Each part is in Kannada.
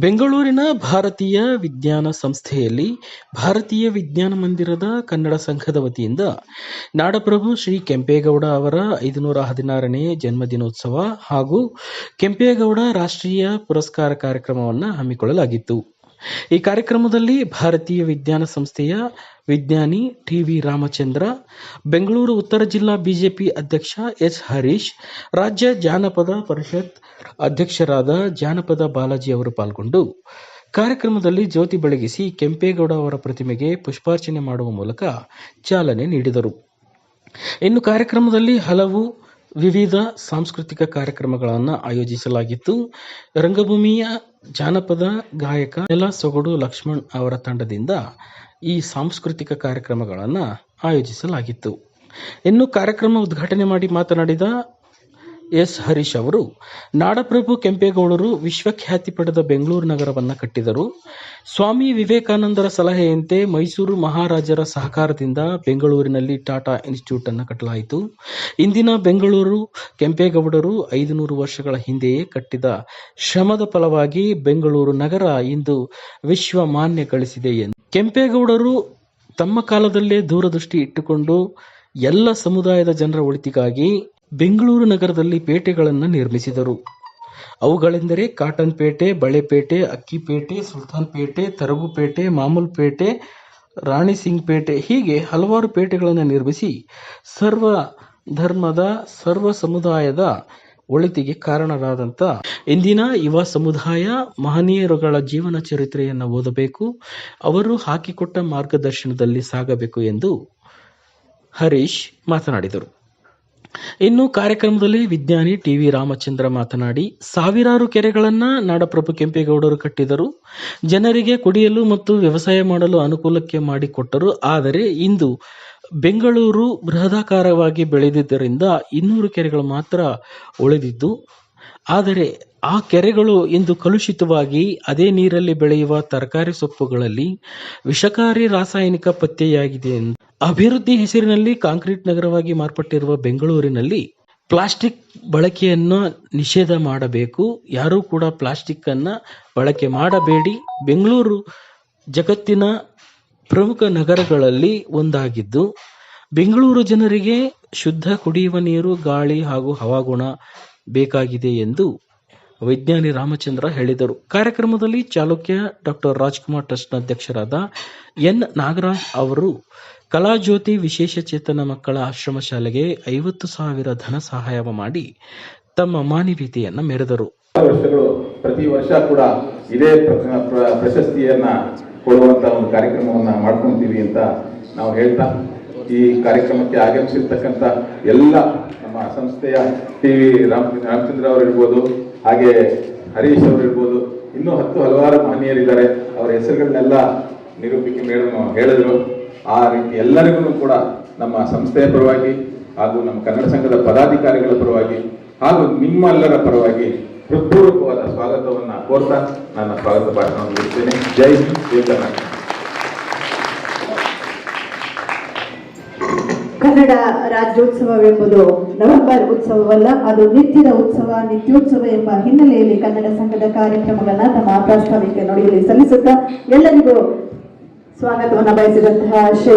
ಬೆಂಗಳೂರಿನ ಭಾರತೀಯ ವಿಜ್ಞಾನ ಸಂಸ್ಥೆಯಲ್ಲಿ ಭಾರತೀಯ ವಿಜ್ಞಾನ ಮಂದಿರದ ಕನ್ನಡ ಸಂಘದ ವತಿಯಿಂದ ನಾಡಪ್ರಭು ಶ್ರೀ ಕೆಂಪೇಗೌಡ ಅವರ ಐದುನೂರ ಹದಿನಾರನೇ ಜನ್ಮದಿನೋತ್ಸವ ಹಾಗೂ ಕೆಂಪೇಗೌಡ ರಾಷ್ಟ್ರೀಯ ಪುರಸ್ಕಾರ ಕಾರ್ಯಕ್ರಮವನ್ನು ಹಮ್ಮಿಕೊಳ್ಳಲಾಗಿತ್ತು. ಈ ಕಾರ್ಯಕ್ರಮದಲ್ಲಿ ಭಾರತೀಯ ವಿಜ್ಞಾನ ಸಂಸ್ಥೆಯ ವಿಜ್ಞಾನಿ ಟಿ ವಿ ರಾಮಚಂದ್ರ, ಬೆಂಗಳೂರು ಉತ್ತರ ಜಿಲ್ಲಾ ಬಿಜೆಪಿ ಅಧ್ಯಕ್ಷ ಎಸ್ ಹರೀಶ್, ರಾಜ್ಯ ಜಾನಪದ ಪರಿಷತ್ ಅಧ್ಯಕ್ಷರಾದ ಜಾನಪದ ಬಾಲಾಜಿ ಅವರು ಪಾಲ್ಗೊಂಡು ಕಾರ್ಯಕ್ರಮದಲ್ಲಿ ಜ್ಯೋತಿ ಬೆಳಗಿಸಿ ಕೆಂಪೇಗೌಡ ಅವರ ಪ್ರತಿಮೆಗೆ ಪುಷ್ಪಾರ್ಚನೆ ಮಾಡುವ ಮೂಲಕ ಚಾಲನೆ ನೀಡಿದರು. ಇನ್ನು ಕಾರ್ಯಕ್ರಮದಲ್ಲಿ ಹಲವು ವಿವಿಧ ಸಾಂಸ್ಕೃತಿಕ ಕಾರ್ಯಕ್ರಮಗಳನ್ನು ಆಯೋಜಿಸಲಾಗಿತ್ತು. ರಂಗಭೂಮಿಯ ಜಾನಪದ ಗಾಯಕ ನೆಲ ಸೊಗಡು ಲಕ್ಷ್ಮಣ್ ಅವರ ತಂಡದಿಂದ ಈ ಸಾಂಸ್ಕೃತಿಕ ಕಾರ್ಯಕ್ರಮಗಳನ್ನು ಆಯೋಜಿಸಲಾಗಿತ್ತು. ಇನ್ನು ಕಾರ್ಯಕ್ರಮ ಉದ್ಘಾಟನೆ ಮಾಡಿ ಮಾತನಾಡಿದ ಎಸ್ ಹರೀಶ್ ಅವರು ನಾಡಪ್ರಭು ಕೆಂಪೇಗೌಡರು ವಿಶ್ವಖ್ಯಾತಿ ಪಡೆದ ಬೆಂಗಳೂರು ನಗರವನ್ನು ಕಟ್ಟಿದರು. ಸ್ವಾಮಿ ವಿವೇಕಾನಂದರ ಸಲಹೆಯಂತೆ ಮೈಸೂರು ಮಹಾರಾಜರ ಸಹಕಾರದಿಂದ ಬೆಂಗಳೂರಿನಲ್ಲಿ ಟಾಟಾ ಇನ್ಸ್ಟಿಟ್ಯೂಟ್ ಅನ್ನು ಕಟ್ಟಲಾಯಿತು. ಇಂದಿನ ಬೆಂಗಳೂರು ಕೆಂಪೇಗೌಡರು ಐದುನೂರು ವರ್ಷಗಳ ಹಿಂದೆಯೇ ಕಟ್ಟಿದ ಶ್ರಮದ ಫಲವಾಗಿ ಬೆಂಗಳೂರು ನಗರ ಇಂದು ವಿಶ್ವ ಮಾನ್ಯ ಗಳಿಸಿದೆ ಎಂದು. ಕೆಂಪೇಗೌಡರು ತಮ್ಮ ಕಾಲದಲ್ಲೇ ದೂರದೃಷ್ಟಿ ಇಟ್ಟುಕೊಂಡು ಎಲ್ಲ ಸಮುದಾಯದ ಜನರ ಒಳಿತಿಗಾಗಿ ಬೆಂಗಳೂರು ನಗರದಲ್ಲಿ ಪೇಟೆಗಳನ್ನು ನಿರ್ಮಿಸಿದರು. ಅವುಗಳೆಂದರೆ ಕಾಟನ್ ಪೇಟೆ, ಬಳೆಪೇಟೆ, ಅಕ್ಕಿಪೇಟೆ, ಸುಲ್ತಾನ್ ಪೇಟೆ, ತರಗುಪೇಟೆ, ಮಾಮೂಲ್ ಪೇಟೆ ರಾಣಿ ಸಿಂಗ್ ಪೇಟೆ ಹೀಗೆ ಹಲವಾರು ಪೇಟೆಗಳನ್ನು ನಿರ್ಮಿಸಿ ಸರ್ವ ಧರ್ಮದ, ಸರ್ವ ಸಮುದಾಯದ ಒಳಿತಿಗೆ ಕಾರಣರಾದಂಥ ಇಂದಿನ ಯುವ ಸಮುದಾಯ ಮಹನೀಯರುಗಳ ಜೀವನ ಚರಿತ್ರೆಯನ್ನು ಓದಬೇಕು, ಅವರು ಹಾಕಿಕೊಟ್ಟ ಮಾರ್ಗದರ್ಶನದಲ್ಲಿ ಸಾಗಬೇಕು ಎಂದು ಹರೀಶ್ ಮಾತನಾಡಿದರು. ಇನ್ನು ಕಾರ್ಯಕ್ರಮದಲ್ಲಿ ವಿಜ್ಞಾನಿ ಟಿ ವಿ ರಾಮಚಂದ್ರ ಮಾತನಾಡಿ, ಸಾವಿರಾರು ಕೆರೆಗಳನ್ನು ನಾಡಪ್ರಭು ಕೆಂಪೇಗೌಡರು ಕಟ್ಟಿದರು. ಜನರಿಗೆ ಕುಡಿಯಲು ಮತ್ತು ವ್ಯವಸಾಯ ಮಾಡಲು ಅನುಕೂಲಕ್ಕೆ ಮಾಡಿಕೊಟ್ಟರು. ಆದರೆ ಇಂದು ಬೆಂಗಳೂರು ಬೃಹದಾಕಾರವಾಗಿ ಬೆಳೆದಿದ್ದರಿಂದ ಇನ್ನೂರು ಕೆರೆಗಳು ಮಾತ್ರ ಉಳಿದಿದ್ದು, ಆದರೆ ಆ ಕೆರೆಗಳು ಇಂದು ಕಲುಷಿತವಾಗಿ ಅದೇ ನೀರಲ್ಲಿ ಬೆಳೆಯುವ ತರಕಾರಿ ಸೊಪ್ಪುಗಳಲ್ಲಿ ವಿಷಕಾರಿ ರಾಸಾಯನಿಕ ಪತ್ತೆಯಾಗಿದೆ ಎಂದು ಅಭಿವೃದ್ಧಿ ಹೆಸರಿನಲ್ಲಿ ಕಾಂಕ್ರೀಟ್ ನಗರವಾಗಿ ಮಾರ್ಪಟ್ಟಿರುವ ಬೆಂಗಳೂರಿನಲ್ಲಿ ಪ್ಲಾಸ್ಟಿಕ್ ಬಳಕೆಯನ್ನು ನಿಷೇಧ ಮಾಡಬೇಕು. ಯಾರೂ ಕೂಡ ಪ್ಲಾಸ್ಟಿಕ್ ಅನ್ನ ಬಳಕೆ ಮಾಡಬೇಡಿ. ಬೆಂಗಳೂರು ಜಗತ್ತಿನ ಪ್ರಮುಖ ನಗರಗಳಲ್ಲಿ ಒಂದಾಗಿದ್ದು, ಬೆಂಗಳೂರು ಜನರಿಗೆ ಶುದ್ಧ ಕುಡಿಯುವ ನೀರು, ಗಾಳಿ ಹಾಗೂ ಹವಾಗುಣ ಬೇಕಾಗಿದೆ ಎಂದು ವಿಜ್ಞಾನಿ ರಾಮಚಂದ್ರ ಹೇಳಿದರು. ಕಾರ್ಯಕ್ರಮದಲ್ಲಿ ಚಾಲುಕ್ಯ ಡಾಕ್ಟರ್ ರಾಜ್ಕುಮಾರ್ ಟ್ರಸ್ಟ್ನ ಅಧ್ಯಕ್ಷರಾದ ಎನ್ ನಾಗರಾಜ್ ಅವರು ಕಲಾಜ್ಯೋತಿ ವಿಶೇಷ ಚೇತನ ಮಕ್ಕಳ ಆಶ್ರಮ ಶಾಲೆಗೆ ಐವತ್ತು ಸಾವಿರ ಧನ ಸಹಾಯ ಮಾಡಿ ತಮ್ಮ ಮಾನವೀಯತೆಯನ್ನು ಮೆರೆದರು. ವರ್ಷಗಳು ಪ್ರತಿ ವರ್ಷ ಕೂಡ ಇದೇ ಪ್ರ- ಪ್ರ- ಪ್ರಶಸ್ತಿಯನ್ನ ಕೊಡುವಂತ ಒಂದು ಕಾರ್ಯಕ್ರಮವನ್ನ ಮಾಡ್ಕೊಂತೀವಿ ಅಂತ ನಾವು ಹೇಳ್ತಾ, ಈ ಕಾರ್ಯಕ್ರಮಕ್ಕೆ ಆಗಮಿಸಿರ್ತಕ್ಕಂಥ ಎಲ್ಲ ನಮ್ಮ ಸಂಸ್ಥೆಯ ಟಿ ವಿ ರಾಮ್, ರಾಮಚಂದ್ರ ಅವರು ಇರ್ಬೋದು ಹಾಗೆ ಹರೀಶ್ ಅವರು ಇರ್ಬೋದು ಇನ್ನೂ ಹತ್ತು ಹಲವಾರು ಮಹನೀಯರಿದ್ದಾರೆ. ಅವರ ಹೆಸರುಗಳನ್ನೆಲ್ಲ ನಿರೂಪಿಕೆ ಮೇಡಮ್ ಹೇಳಿದ್ರು. ಆ ರೀತಿ ಎಲ್ಲರಿಗೂ ಕೂಡ ನಮ್ಮ ಸಂಸ್ಥೆಯ ಪರವಾಗಿ ಹಾಗೂ ನಮ್ಮ ಕನ್ನಡ ಸಂಘದ ಪದಾಧಿಕಾರಿಗಳ ಪರವಾಗಿ ಹಾಗೂ ನಿಮ್ಮೆಲ್ಲರ ಪರವಾಗಿ ಹೃತ್ಪೂರ್ವಕವಾದ ಸ್ವಾಗತವನ್ನು ಕೋರ್ತಾ ನನ್ನ ಸ್ವಾಗತ ಭಾಷಣವನ್ನು ಹಿಂದ್, ಜೈ ಕರ್ನಾಟಕ. ಕನ್ನಡ ರಾಜ್ಯೋತ್ಸವವೆಂಬುದು ನವೆಂಬರ್ ಉತ್ಸವವಲ್ಲ, ಅದು ನಿತ್ಯದ ಉತ್ಸವ, ನಿತ್ಯೋತ್ಸವ ಎಂಬ ಹಿನ್ನೆಲೆಯಲ್ಲಿ ಕನ್ನಡ ಸಂಘದ ಕಾರ್ಯಕ್ರಮಗಳನ್ನ ತಮ್ಮ ಪ್ರಾಸ್ತಾವಿಕ ನುಡಿಯಲ್ಲಿ ಸಲ್ಲಿಸುತ್ತಾ ಎಲ್ಲರಿಗೂ ಸ್ವಾಗತವನ್ನು ಬಯಸಿದಂತಹ ಶ್ರೀ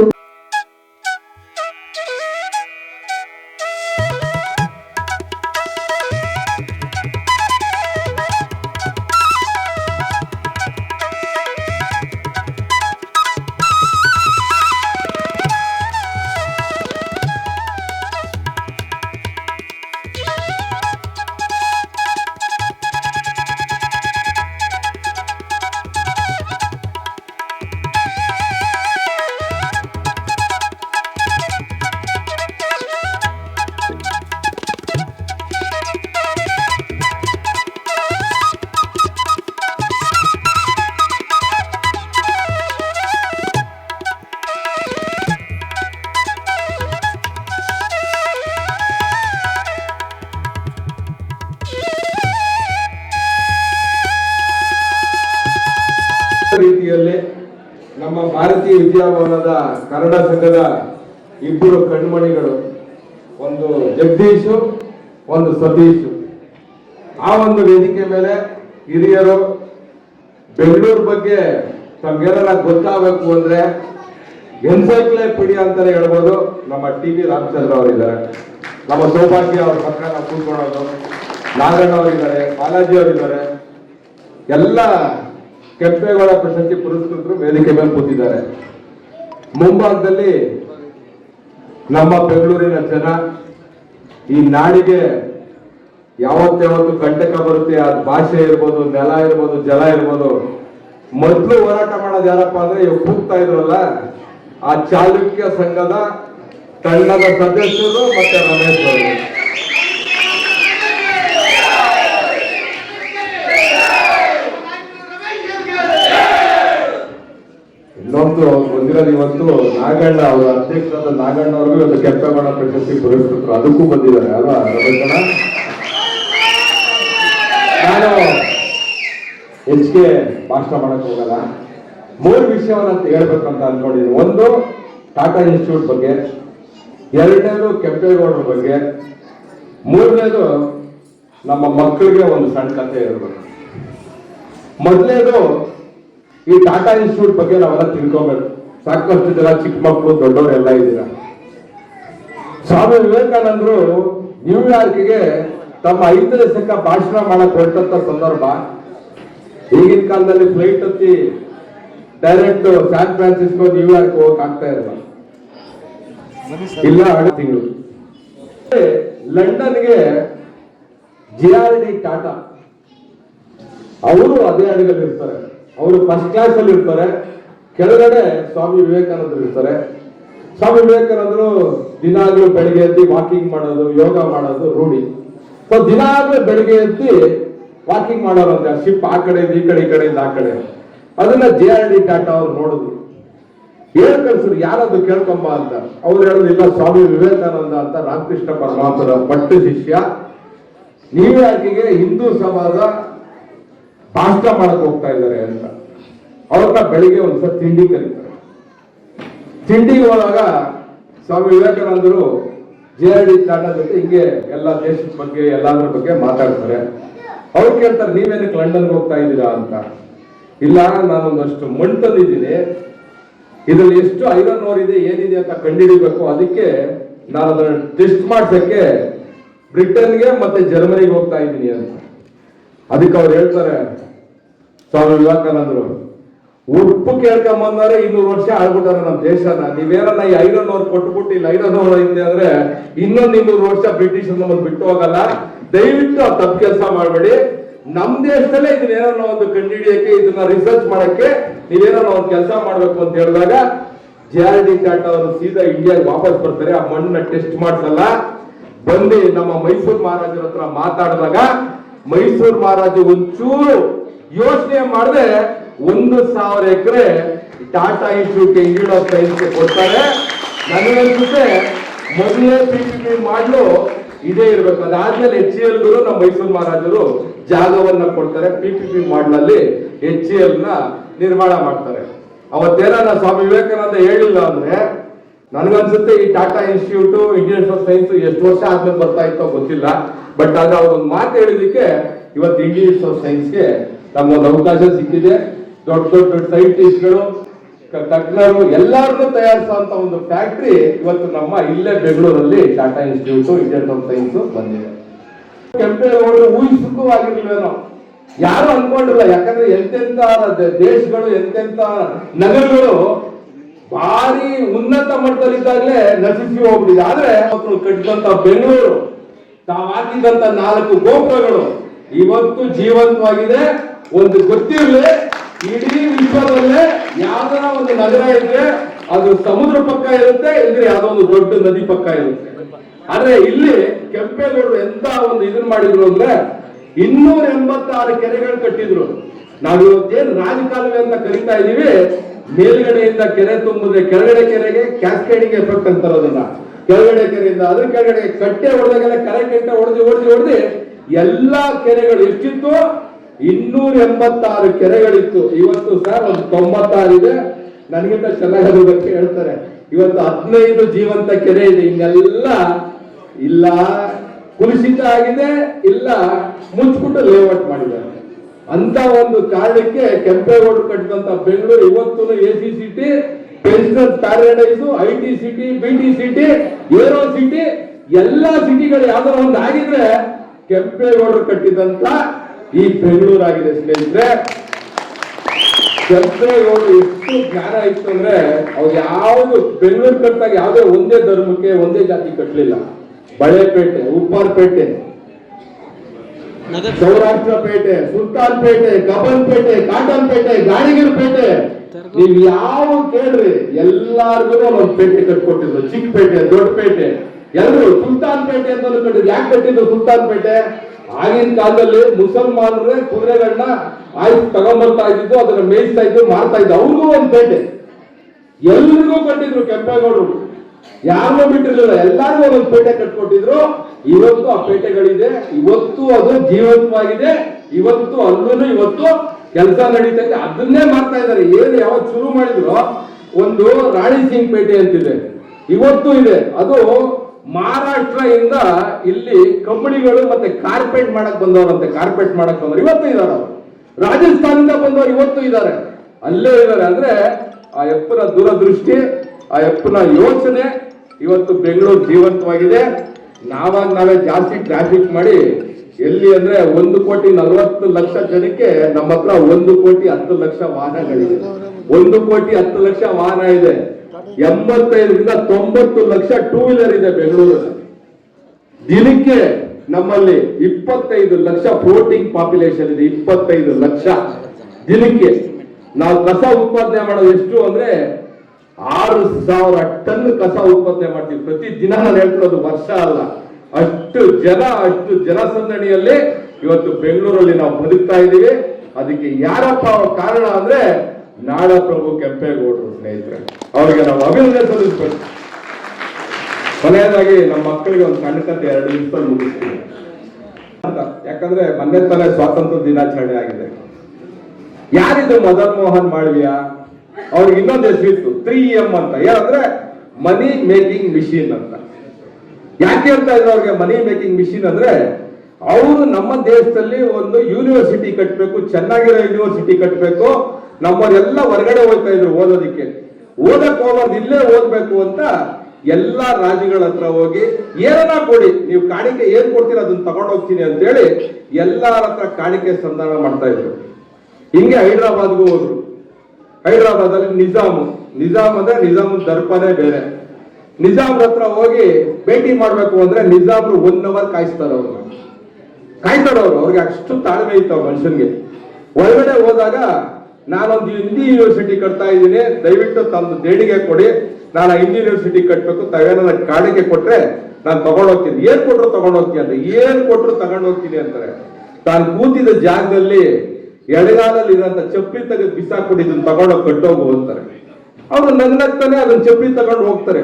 ವಿದ್ಯಾಭವನದ ಕನ್ನಡ ಸಂಘದ ಇಬ್ಬರು ಕಣ್ಮಣಿಗಳು, ಒಂದು ಜಗದೀಶು, ಒಂದು ಸತೀಶು. ಆ ಒಂದು ವೇದಿಕೆ ಮೇಲೆ ಹಿರಿಯರು ಬೆಂಗಳೂರು ಬಗ್ಗೆ ತಮ್ಗೆಲ್ಲ ಗೊತ್ತಾಗಬೇಕು ಅಂದ್ರೆ ಎನ್ಸೈಕ್ಲೋಪೀಡಿಯಾ ಅಂತಾನೆ ಹೇಳ್ಬೋದು. ನಮ್ಮ ಟಿ ವಿ ರಾಮಚಂದ್ರ ಅವರಿದ್ದಾರೆ. ನಮ್ಮ ಸೌಭಾಗ್ಯ ಅವ್ರ ಪಕ್ಕ ನಾವು ಕೂತ್ಕೊಳ್ಳೋದು. ನಾಗಣ್ಣ ಅವರಿದ್ದಾರೆ, ಬಾಲಾಜಿ ಅವರಿದ್ದಾರೆ. ಎಲ್ಲ ಕೆಂಪೇಗೌಡ ಪ್ರಶಸ್ತಿ ಪುರಸ್ಕೃತರು ವೇದಿಕೆ ಮೇಲೆ ಕೂತಿದ್ದಾರೆ. ಮುಂಭಾಗದಲ್ಲಿ ನಮ್ಮ ಬೆಂಗಳೂರಿನ ಜನ ಈ ನಾಡಿಗೆ ಯಾವತ್ತಾವತ್ತು ಕಂಟಕ ಬರುತ್ತೆ, ಅದು ಭಾಷೆ ಇರ್ಬೋದು, ನೆಲ ಇರ್ಬೋದು, ಜಲ ಇರ್ಬೋದು. ಮೊದಲು ಹೋರಾಟ ಮಾಡೋದು ಯಾರಪ್ಪ ಅಂದ್ರೆ ಕೂಗ್ತಾ ಇದ್ರಲ್ಲ, ಆ ಚಾಲುಕ್ಯ ಸಂಘದ ತಂಡದ ಸದಸ್ಯರು ಮತ್ತೆ ರಮೇಶ್ ಅವರು. ಇನ್ನೊಂದು ಬಂದಿರೋದು ಇವತ್ತು ನಾಗಣ್ಣ, ಅವರು ಅಧ್ಯಕ್ಷರಾದ ನಾಗಣ್ಣ ಅವ್ರಿಗೂ ಇವತ್ತು ಕೆಂಪೇಗೌಡ ಪ್ರಶಸ್ತಿ ಪುರಸ್ಕೃತರು. ಅದಕ್ಕೂ ಬಂದಿದ್ದಾರೆ, ಅಲ್ವಾ ನಾನು ಹೆಚ್ಚಿಗೆ ಭಾಷಣ ಮಾಡಕ್ ಹೋಗಲ್ಲ. ಮೂರು ವಿಷಯವನ್ನ ಹೇಳ್ಬೇಕು ಅಂತ ಅನ್ಕೊಂಡಿದ್ದೀನಿ. ಒಂದು, ಟಾಟಾ ಇನ್ಸ್ಟಿಟ್ಯೂಟ್ ಬಗ್ಗೆ, ಎರಡನೇದು ಕೆಂಪೇಗೌಡರ ಬಗ್ಗೆ, ಮೂರನೇದು ನಮ್ಮ ಮಕ್ಕಳಿಗೆ ಒಂದು ಸಣ್ಣ ಕಥೆ ಹೇಳ್ಬೇಕು. ಮೊದಲನೇದು ಈ ಟಾಟಾ ಇನ್ಸ್ಟಿಟ್ಯೂಟ್ ಬಗ್ಗೆ ನಾವೆಲ್ಲ ತಿಳ್ಕೊಬೇಕು. ಸಾಕಷ್ಟು ಜನ ಚಿಕ್ಕ ಮಕ್ಕಳು, ದೊಡ್ಡವರು ಎಲ್ಲ ಇದ್ದೀರಾ? ಸ್ವಾಮಿ ವಿವೇಕಾನಂದರು ನ್ಯೂಯಾರ್ಕ್ಗೆ ತಮ್ಮ ಐದು ದಶಕ ಭಾಷಣ ಮಾಡಕ್ ಹೊರಟಂತ ಸಂದರ್ಭ. ಈಗಿನ ಕಾಲದಲ್ಲಿ ಫ್ಲೈಟ್ ಹತ್ತಿ ಡೈರೆಕ್ಟ್ ಸ್ಯಾನ್ ಫ್ರಾನ್ಸಿಸ್ಕೋ ನ್ಯೂಯಾರ್ಕ್ ಹೋಗಕ್ ಆಗ್ತಾ ಇರಲ್ಲ ಇಲ್ಲ ತಿಂಗಳು. ಲಂಡನ್ಗೆ ಜಿ ಆರ್ ಡಿ ಟಾಟಾ ಅವರು ಅದೇ ಅಡಿಗಲ್ಲಿ ಇರ್ತಾರೆ ಅವರು ಫಸ್ಟ್ ಕ್ಲಾಸ್ ಅಲ್ಲಿ ಇರ್ತಾರೆ. ಕೆಳಗಡೆ ಸ್ವಾಮಿ ವಿವೇಕಾನಂದರು ಇರ್ತಾರೆ. ಸ್ವಾಮಿ ವಿವೇಕಾನಂದರು ದಿನಾಗ್ಲೂ ಬೆಳಿಗ್ಗೆ ಎದ್ದು ವಾಕಿಂಗ್ ಮಾಡೋದು, ಯೋಗ ಮಾಡೋದು ರೂಢಿ. ಸೊ ದಿನಾಗ್ಲೂ ಬೆಳಿಗ್ಗೆ ಎದ್ದು ವಾಕಿಂಗ್ ಮಾಡೋರಂತೆ. ಶಿಪ್ ಆ ಕಡೆ ಈ ಕಡೆ, ಈ ಕಡೆಯಿಂದ ಆ ಕಡೆ ಅದನ್ನ ಜೆ ಆರ್ ಡಿ ಟಾಟಾ ಅವ್ರು ನೋಡಿದ್ರು ಹೇಳ್ ಕಳ್ಸಿದ್ರು ಯಾರದು ಕೇಳ್ಕೊಂಬ ಅಂತ. ಅವ್ರು ಹೇಳೋದಿಲ್ಲ ಸ್ವಾಮಿ ವಿವೇಕಾನಂದ ಅಂತ ರಾಮಕೃಷ್ಣ ಪರಮಾತ್ಮರ ಪಟ್ಟು ಶಿಷ್ಯ. ನ್ಯೂಯಾರ್ಕಿಗೆ ಹಿಂದೂ ಸಮಾಜ ಭಾಷಣ ಮಾಡಕ್ ಹೋಗ್ತಾ ಇದ್ದಾರೆ ಅಂತ. ಅವ್ರನ್ನ ಬೆಳಿಗ್ಗೆ ಒಂದ್ಸಲ ತಿಂಡಿ ಕರೀತಾರೆ. ತಿಂಡಿಗೆ ಹೋದಾಗ ಸ್ವಾಮಿ ವಿವೇಕಾನಂದರು ಜೆ ಆರ್ ಡಿ ಟಾಟಾ ಜೊತೆ ಹಿಂಗೆ ಎಲ್ಲ ದೇಶದ ಬಗ್ಗೆ, ಎಲ್ಲಾದ್ರ ಬಗ್ಗೆ ಮಾತಾಡ್ತಾರೆ. ಅವ್ರು ಕೇಳ್ತಾರೆ, ನೀವೇನಕ್ಕೆ ಲಂಡನ್ಗೆ ಹೋಗ್ತಾ ಇದ್ದೀರಾ ಅಂತ. ಇಲ್ಲ, ನಾನೊಂದಷ್ಟು ಮಣ್ಣು ತಂದಿದ್ದೀನಿ ಇದ್ರಲ್ಲಿ ಎಷ್ಟು ಐರನ್ ಓರ್ ಇದೆ, ಏನಿದೆ ಅಂತ ಕಂಡುಹಿಡಿಬೇಕು. ಅದಕ್ಕೆ ನಾನು ಅದನ್ನ ಟೆಸ್ಟ್ ಮಾಡ್ಸಕ್ಕೆ ಬ್ರಿಟನ್ಗೆ ಮತ್ತೆ ಜರ್ಮನಿಗೆ ಹೋಗ್ತಾ ಇದ್ದೀನಿ ಅಂತ. ಅದಕ್ಕೆ ಅವ್ರು ಹೇಳ್ತಾರೆ, ಸ್ವಾಮಿ ವಿವೇಕಾನಂದರು ಉಪ್ಪು ಕೇಳ್ಕೊಂಬಂದರೆ ಇನ್ನೂರು ವರ್ಷ ಆಗ್ಬಿಟ್ಟಾರೆ ನಮ್ಮ ದೇಶನ. ನೀವೇನನ್ನ ಈ ಐರನ್ ಅವ್ರು ಕೊಟ್ಬಿಟ್ಟು ಇಲ್ಲಿ ಐರನ್ ಅವ್ರ ಇದೆ ಅಂದ್ರೆ ಇನ್ನೊಂದು ಇನ್ನೂರು ವರ್ಷ ಬ್ರಿಟಿಷ್ ನಮ್ಮನ್ನು ಬಿಟ್ಟು ಹೋಗಲ್ಲ. ದಯವಿಟ್ಟು ಆ ತಪ್ಪು ಕೆಲಸ ಮಾಡಬೇಡಿ. ನಮ್ಮ ದೇಶದಲ್ಲೇ ಇದನ್ನೇನೋ ಒಂದು ಕಂಡುಹಿಡಿಯಕ್ಕೆ, ಇದನ್ನ ರಿಸರ್ಚ್ ಮಾಡಕ್ಕೆ ನೀವೇನೋ ಒಂದು ಕೆಲಸ ಮಾಡ್ಬೇಕು ಅಂತ ಹೇಳಿದಾಗ ಜೆ ಆರ್ ಡಿ ಟಾಟಾ ಅವರು ಸೀದಾ ಇಂಡಿಯಾಗೆ ವಾಪಸ್ ಬರ್ತಾರೆ. ಆ ಮಣ್ಣನ್ನ ಟೆಸ್ಟ್ ಮಾಡಿಸಲ್ಲ. ಬಂದು ನಮ್ಮ ಮೈಸೂರು ಮಹಾರಾಜರ ಹತ್ರ ಮಾತಾಡಿದಾಗ ಮೈಸೂರು ಮಹಾರಾಜ ಒಂಚೂರು ಯೋಚನೆ ಮಾಡದೆ ಒಂದು ಸಾವಿರ ಎಕರೆ Tata institute institute of science ಕೊಡ್ತಾರೆ ನನಗನ್ಸುತ್ತೆ ಮೊದಲೇ ಪಿ ಪಿ ಮಾಡಲು ಇದೇ ಇರಬೇಕು. ಅದಾದ್ಮೇಲೆ ಎಚ್ ಎಲ್ ಗುರು ನಮ್ಮ ಮೈಸೂರು ಮಹಾರಾಜರು ಜಾಗವನ್ನ ಕೊಡ್ತಾರೆ. ಪಿ ಪಿ ಪಿ ಎಲ್ನ ನಿರ್ಮಾಣ ಮಾಡ್ತಾರೆ. ಅವತ್ತೇನ ಸ್ವಾಮಿ ವಿವೇಕಾನಂದ ಹೇಳಿಲ್ಲ ಅಂದ್ರೆ ನನಗನ್ಸುತ್ತೆ ಈ ಟಾಟಾ ಇನ್ಸ್ಟಿಟ್ಯೂಟ್ ಇಂಡಿಯನ್ ಸೈನ್ಸ್ ಎಷ್ಟು ವರ್ಷ ಆದ್ಮೇಲೆ ಬರ್ತಾ ಇತ್ತೋ ಗೊತ್ತಿಲ್ಲ. ಬಟ್ ಆದ್ರೆ ಅವ್ರೊಂದು ಮಾತು ಹೇಳಿದಕ್ಕೆ ಇವತ್ತು ಇಂಡಿಯನ್ ಆಫ್ ಸೈನ್ಸ್ಗೆ ಒಂದು ಅವಕಾಶ ಸಿಕ್ಕಿದೆ. ದೊಡ್ಡ ದೊಡ್ಡ ಸೈಂಟಿಸ್ಟ್ಗಳು ತಜ್ಞರು ಎಲ್ಲರನ್ನೂ ತಯಾರಿಸುವಂತ ಒಂದು ಫ್ಯಾಕ್ಟ್ರಿ ಇವತ್ತು ನಮ್ಮ ಇಲ್ಲೇ ಬೆಂಗಳೂರಲ್ಲಿ Tata institute Indian of science ಬಂದಿದೆ. ಕೆಂಪೇಗೌಡರು ಊಹಿಸುಕವಾಗಿರ್ಲಿಲ್ವೇನೋ ಯಾರು ಅನ್ಕೊಂಡಿಲ್ಲ. ಯಾಕಂದ್ರೆ ಎಂತೆಂತ ದೇಶಗಳು, ಎಂತೆಂತ ನಗರಗಳು ಭಾರಿ ಉನ್ನತ ಮಟ್ಟದಲ್ಲಿದ್ದಾಗಲೇ ನಶಿಸಿ ಹೋಗ್ಬಿಟ್ಟಿದೆ. ಆದ್ರೆ ಮಕ್ಕಳು ಕಟ್ಟಿದಂತ ಬೆಂಗಳೂರು, ತಾವು ಹಾಕಿದಂತ ನಾಲ್ಕು ಗೋಪುರಗಳು ಇವತ್ತು ಜೀವಂತವಾಗಿದೆ. ಒಂದು ಗೊತ್ತಿರಲಿ, ಇಡೀ ವಿಶ್ವದಲ್ಲೇ ಯಾವ್ದಾರ ಒಂದು ನಗರ ಇದ್ರೆ ಅದು ಸಮುದ್ರ ಪಕ್ಕ ಇರುತ್ತೆ ಇದ್ರೆ ಯಾವ್ದೋ ಒಂದು ದೊಡ್ಡ ನದಿ ಪಕ್ಕ ಇರುತ್ತೆ. ಆದ್ರೆ ಇಲ್ಲಿ ಕೆಂಪೇಗೌಡರು ಎಂತ ಒಂದು ಇದನ್ನ ಮಾಡಿದ್ರು ಅಂದ್ರೆ ಇನ್ನೂರ ಎಂಬತ್ತಾರು ಕೆರೆಗಳು ಕಟ್ಟಿದ್ರು. ನಾವು ಇವತ್ತೇನು ರಾಜಕಾಲುವೆ ಅಂತ ಕರಿತಾ ಇದೀವಿ ಮೇಲ್ಗಡೆಯಿಂದ ಕೆರೆ ತುಂಬಿದ್ರೆ ಕೆಳಗಡೆ ಕೆರೆಗೆ ಕ್ಯಾಸ್ಕೇಡಿಂಗ್ ಎಫೆಕ್ಟ್ ಅಂತಾರೆ ಅದನ್ನ ಕೆಳಗಡೆ ಕೆರೆಯಿಂದ ಅದ್ರ ಕೆಳಗಡೆ ಕಟ್ಟೆ ಹೊಡೆದಾಗೆಲ್ಲ ಕರೆ ಕೆಟ್ಟ ಹೊಡೆದು ಹೊಡೆದು ಹೊಡೆದು ಎಲ್ಲಾ ಕೆರೆಗಳು ಎಷ್ಟಿತ್ತು? ಇನ್ನೂರ ಎಂಬತ್ತಾರು ಕೆರೆಗಳಿತ್ತು. ಇವತ್ತು ಸರ್ ಒಂದು ತೊಂಬತ್ತಾರು ಇದೆ. ನನಗಿಂತ ಚೆನ್ನಾಗಿ ಹೇಳ್ತಾರೆ. ಇವತ್ತು ಹದಿನೈದು ಜೀವಂತ ಕೆರೆ ಇದೆ. ಇನ್ನೆಲ್ಲ ಇಲ್ಲ. ಕುಲುಷಿತ ಆಗಿದೆ ಇಲ್ಲ. ಮುಚ್ಚಿಬಿಟ್ಟು ಲೇಔಟ್ ಮಾಡಿದ್ದಾರೆ. ಅಂತ ಒಂದು ಕಾರಣಕ್ಕೆ ಕೆಂಪೇಗೌಡರು ಕಟ್ಟಿದಂತ ಬೆಂಗಳೂರು ಇವತ್ತು A C city pensioner paradise I T city B T city aero city ಎಲ್ಲಾ ಸಿಟಿಗಳು ಯಾವ್ದಾರ ಒಂದು ಆಗಿದ್ರೆ ಕೆಂಪೇಗೌಡರು ಕಟ್ಟಿದಂತ ಈ ಬೆಂಗಳೂರು ಆಗಿದೆ ಸ್ನೇಹಿತರೆ. ಕೆಂಪೇಗೌಡರು ಎಷ್ಟು ಜ್ಞಾನ ಇತ್ತು ಅಂದ್ರೆ ಅವ್ರು ಯಾವ್ದು ಬೆಂಗಳೂರು ಕಟ್ಟಾಗ ಯಾವುದೇ ಒಂದೇ ಧರ್ಮಕ್ಕೆ ಒಂದೇ ಜಾತಿ ಕಟ್ಟಲಿಲ್ಲ. ಬಳೆಪೇಟೆ, ಉಪ್ಪಾರಪೇಟೆ. ಸೌರಾಷ್ಟ್ರ ಪೇಟೆ ಸುಲ್ತಾನ್ ಪೇಟೆ ಕಬನ್ ಪೇಟೆ ಕಾಟನ್ ಪೇಟೆ ಗಾಡಿಗಿರ್ ಪೇಟೆ ನೀವ್ ಯಾವ ಕೇಳ್ರಿ ಎಲ್ಲಾರ್ಗು ಒಂದ್ ಪೇಟೆ ಕಟ್ಕೊಟ್ಟಿದ್ರು. ಚಿಕ್ಕ ಪೇಟೆ ದೊಡ್ಡ ಪೇಟೆ ಎಲ್ರು ಸುಲ್ತಾನ್ ಪೇಟೆ ಅಂತ ಕಟ್ಟಿದ್ರು. ಯಾಕೆ ಕಟ್ಟಿದ್ರು ಸುಲ್ತಾನ್ ಪೇಟೆ ಆಗಿನ ಕಾಲದಲ್ಲಿ ಮುಸಲ್ಮಾನರೇ ಕುದುರೆಗಳನ್ನ ಆಯ್ತು ತಗೊಂಬರ್ತಾ ಇದ್ದಿದ್ದು ಅದನ್ನ ಮೇಯಿಸ್ತಾ ಇದ್ದು ಮಾಡ್ತಾ ಇದ್ದ. ಅವ್ರಿಗೂ ಒಂದ್ ಪೇಟೆ. ಎಲ್ರಿಗೂ ಕಟ್ಟಿದ್ರು ಕೆಂಪೇಗೌಡರು. ಯಾರನ್ನೂ ಬಿಟ್ಟಿರ್ಲಿಲ್ಲ. ಎಲ್ಲಾರ್ಗೂ ಒಂದೊಂದು ಪೇಟೆ ಕಟ್ಕೊಟ್ಟಿದ್ರು. ಇವತ್ತು ಆ ಪೇಟೆಗಳಿದೆ, ಇವತ್ತು ಅದು ಜೀವಂತವಾಗಿದೆ, ಇವತ್ತು ಅಲ್ಲೂ ಇವತ್ತು ಕೆಲಸ ನಡೀತಾ ಅದನ್ನೇ ಮಾಡ್ತಾ ಇದ್ದಾರೆ. ಏನು ಯಾವತ್ತು ಶುರು ಮಾಡಿದ್ರು ಒಂದು ರಾಣಿ ಸಿಂಗ್ ಪೇಟೆ ಅಂತಿದೆ. ಇವತ್ತು ಇದೆ. ಅದು ಮಹಾರಾಷ್ಟ್ರ ಇಂದ ಇಲ್ಲಿ ಕಂಪನಿಗಳು ಮತ್ತೆ ಕಾರ್ಪೆಟ್ ಮಾಡಕ್ ಬಂದವರಂತೆ ಕಾರ್ಪೆಟ್ ಮಾಡಕ್ ಬಂದವರು ಇವತ್ತು ಇದಾರೆ ಅವರು. ರಾಜಸ್ಥಾನದಿಂದ ಬಂದವರು ಇವತ್ತು ಇದ್ದಾರೆ. ಅಲ್ಲೇ ಇದ್ದಾರೆ. ಅಂದ್ರೆ ಆ ಎಪ್ಪನ ದೂರದೃಷ್ಟಿ, ಆ ಎಪ್ಪನ ಯೋಚನೆ ಇವತ್ತು ಬೆಂಗಳೂರು ಜೀವಂತವಾಗಿದೆ. ನಾವಾಗ ನಾವೇ ಜಾಸ್ತಿ ಟ್ರಾಫಿಕ್ ಮಾಡಿ ಎಲ್ಲಿ ಅಂದ್ರೆ ಒಂದು ಕೋಟಿ ನಲವತ್ತು ಲಕ್ಷ ಜನಕ್ಕೆ ನಮ್ಮ ಹತ್ರ ಒಂದು ಕೋಟಿ ಹತ್ತು ಲಕ್ಷ ವಾಹನಗಳಿದೆ. ಒಂದು ಕೋಟಿ ಹತ್ತು ಲಕ್ಷ ವಾಹನ ಇದೆ. ಎಂಬತ್ತೈದರಿಂದ ತೊಂಬತ್ತು ಲಕ್ಷ ಟೂ ವೀಲರ್ ಇದೆ ಬೆಂಗಳೂರಲ್ಲಿ. ದಿನಕ್ಕೆ ನಮ್ಮಲ್ಲಿ ಇಪ್ಪತ್ತೈದು ಲಕ್ಷ ಫ್ಲೋಟಿಂಗ್ ಪಾಪ್ಯುಲೇಷನ್ ಇದೆ, ಇಪ್ಪತ್ತೈದು ಲಕ್ಷ ದಿನಕ್ಕೆ. ನಾವು ಕಸ ಉತ್ಪಾದನೆ ಮಾಡೋದು ಎಷ್ಟು ಅಂದ್ರೆ ಆರು ಸಾವಿರ ಟನ್ ಕಸ ಉತ್ಪಾದನೆ ಮಾಡ್ತೀವಿ. ಪ್ರತಿ ದಿನ ನಾನು ಹೇಳ್ತಿರೋದು ವರ್ಷ ಅಲ್ಲ. ಅಷ್ಟು ಜನ, ಅಷ್ಟು ಜನಸಂದಣಿಯಲ್ಲಿ ಇವತ್ತು ಬೆಂಗಳೂರಲ್ಲಿ ನಾವು ಬದುಕ್ತಾ ಇದ್ದೀವಿ. ಅದಕ್ಕೆ ಯಾರಪ್ಪ ಅವ್ರ ಕಾರಣ ಅಂದ್ರೆ ನಾಡಪ್ರಭು ಕೆಂಪೇಗೌಡರು ಸ್ನೇಹಿತರೆ. ಅವರಿಗೆ ನಾವು ಅಭಿನಂದನೆ ಸಲ್ಲಿಸ್ಬೇಕು. ಕೊನೆಯದಾಗಿ ನಮ್ಮ ಮಕ್ಕಳಿಗೆ ಒಂದು ಸಣ್ಣ ಕಥೆ ಎರಡು ನಿಮಿಷದಲ್ಲಿ ಮುಗಿಸ್ತೀವಿ ಅಂತ. ಯಾಕಂದ್ರೆ ಮೊನ್ನೆ ತಾನೇ ಸ್ವಾತಂತ್ರ್ಯ ದಿನಾಚರಣೆ ಆಗಿದೆ. ಯಾರಿದು ಮದನ್ ಮೋಹನ್ ಮಾಳ್ವಿಯ ಅವ್ರಿಗೆ ಇನ್ನೊಂದು ಹೆಸರು ಇತ್ತು ತ್ರೀ ಎಂ ಅಂತ. ಏನಂದ್ರೆ ಮನಿ ಮೇಕಿಂಗ್ ಮಿಷಿನ್ ಅಂತ. ಯಾಕೆ ಅಂತ ಇದ್ರು ಅವ್ರಿಗೆ ಮನಿ ಮೇಕಿಂಗ್ ಮಿಷಿನ್ ಅಂದ್ರೆ ಅವರು ನಮ್ಮ ದೇಶದಲ್ಲಿ ಒಂದು ಯೂನಿವರ್ಸಿಟಿ ಕಟ್ಟಬೇಕು ಚೆನ್ನಾಗಿರೋ ಯೂನಿವರ್ಸಿಟಿ ಕಟ್ಟಬೇಕು ನಮ್ಮವರೆಲ್ಲ ಹೊರಗಡೆ ಹೋಗ್ತಾ ಇದ್ರು ಓದೋದಿಕ್ಕೆ. ಓದಕ್ ಹೋಗೋದು ಇಲ್ಲೇ ಓದ್ಬೇಕು ಅಂತ ಎಲ್ಲ ರಾಜ್ಯಗಳ ಹತ್ರ ಹೋಗಿ ಏನನ್ನ ಕೊಡಿ, ನೀವು ಕಾಣಿಕೆ ಏನ್ ಕೊಡ್ತೀರ ಅದನ್ನ ತಗೊಂಡೋಗ್ತೀನಿ ಅಂತ ಹೇಳಿ ಎಲ್ಲಾರ ಹತ್ರ ಕಾಣಿಕೆ ಸಂಧಾನ ಮಾಡ್ತಾ ಇದ್ರು. ಹಿಂಗೆ ಹೈದರಾಬಾದ್ಗೂ ಹೋದ್ರು. ಹೈದರಾಬಾದ್ ಅಲ್ಲಿ ನಿಜಾಮ್. ನಿಜಾಮ್ ಅಂದ್ರೆ ನಿಜಾಮ್ ದರ್ಪನೇ ಬೇರೆ. ನಿಜಾಮ್ ಹತ್ರ ಹೋಗಿ ಭೇಟಿ ಮಾಡ್ಬೇಕು ಅಂದ್ರೆ ನಿಜಾಮ್ರು ಒನ್ ಅವರ್ ಕಾಯಿಸ್ತಾರ ಅವ್ರನ್ನ ಕಾಯ್ತಾರ ಅವ್ರು. ಅವ್ರಿಗೆ ಅಷ್ಟು ತಾಳ್ಮೆ ಇತ್ತು ಮನುಷ್ಯನ್ಗೆ. ಒಳಗಡೆ ಹೋದಾಗ ನಾನೊಂದು ಹಿಂದಿ ಯೂನಿವರ್ಸಿಟಿ ಕಟ್ತಾ ಇದ್ದೀನಿ. ದಯವಿಟ್ಟು ತಮ್ಮ ದೇಣಿಗೆ ಕೊಡಿ. ನಾನು ಹಿಂದಿ ಯೂನಿವರ್ಸಿಟಿ ಕಟ್ಬೇಕು. ತಾವೇನ ಕಾಣಿಕೆ ಕೊಟ್ರೆ ನಾನು ತಗೊಂಡೋಗ್ತೀನಿ. ಏನ್ ಕೊಟ್ರು ತಗೊಂಡೋಗ್ತೀನಿ ಅಂತ. ಏನ್ ಕೊಟ್ರು ತಗೊಂಡೋಗ್ತೀನಿ ಅಂತಾರೆ. ತಾನು ಕೂತಿದ್ದ ಜಾಗದಲ್ಲಿ ಎಡಗಾಲಲ್ಲಿ ಇರೋಂಥ ಚಪ್ಪಲಿ ತೆಗೆದು ಬಿಸಾಕ್ಬಿಟ್ಟು ಇದನ್ನ ತಗೊಂಡೋಗಿ ಕಟ್ಟೋಗು ಅಂತಾರೆ. ಅವ್ರು ನಗ್ನಗ್ತಾನೆ ಅದನ್ನ ಚಪ್ಪಲಿ ತಗೊಂಡು ಹೋಗ್ತಾರೆ.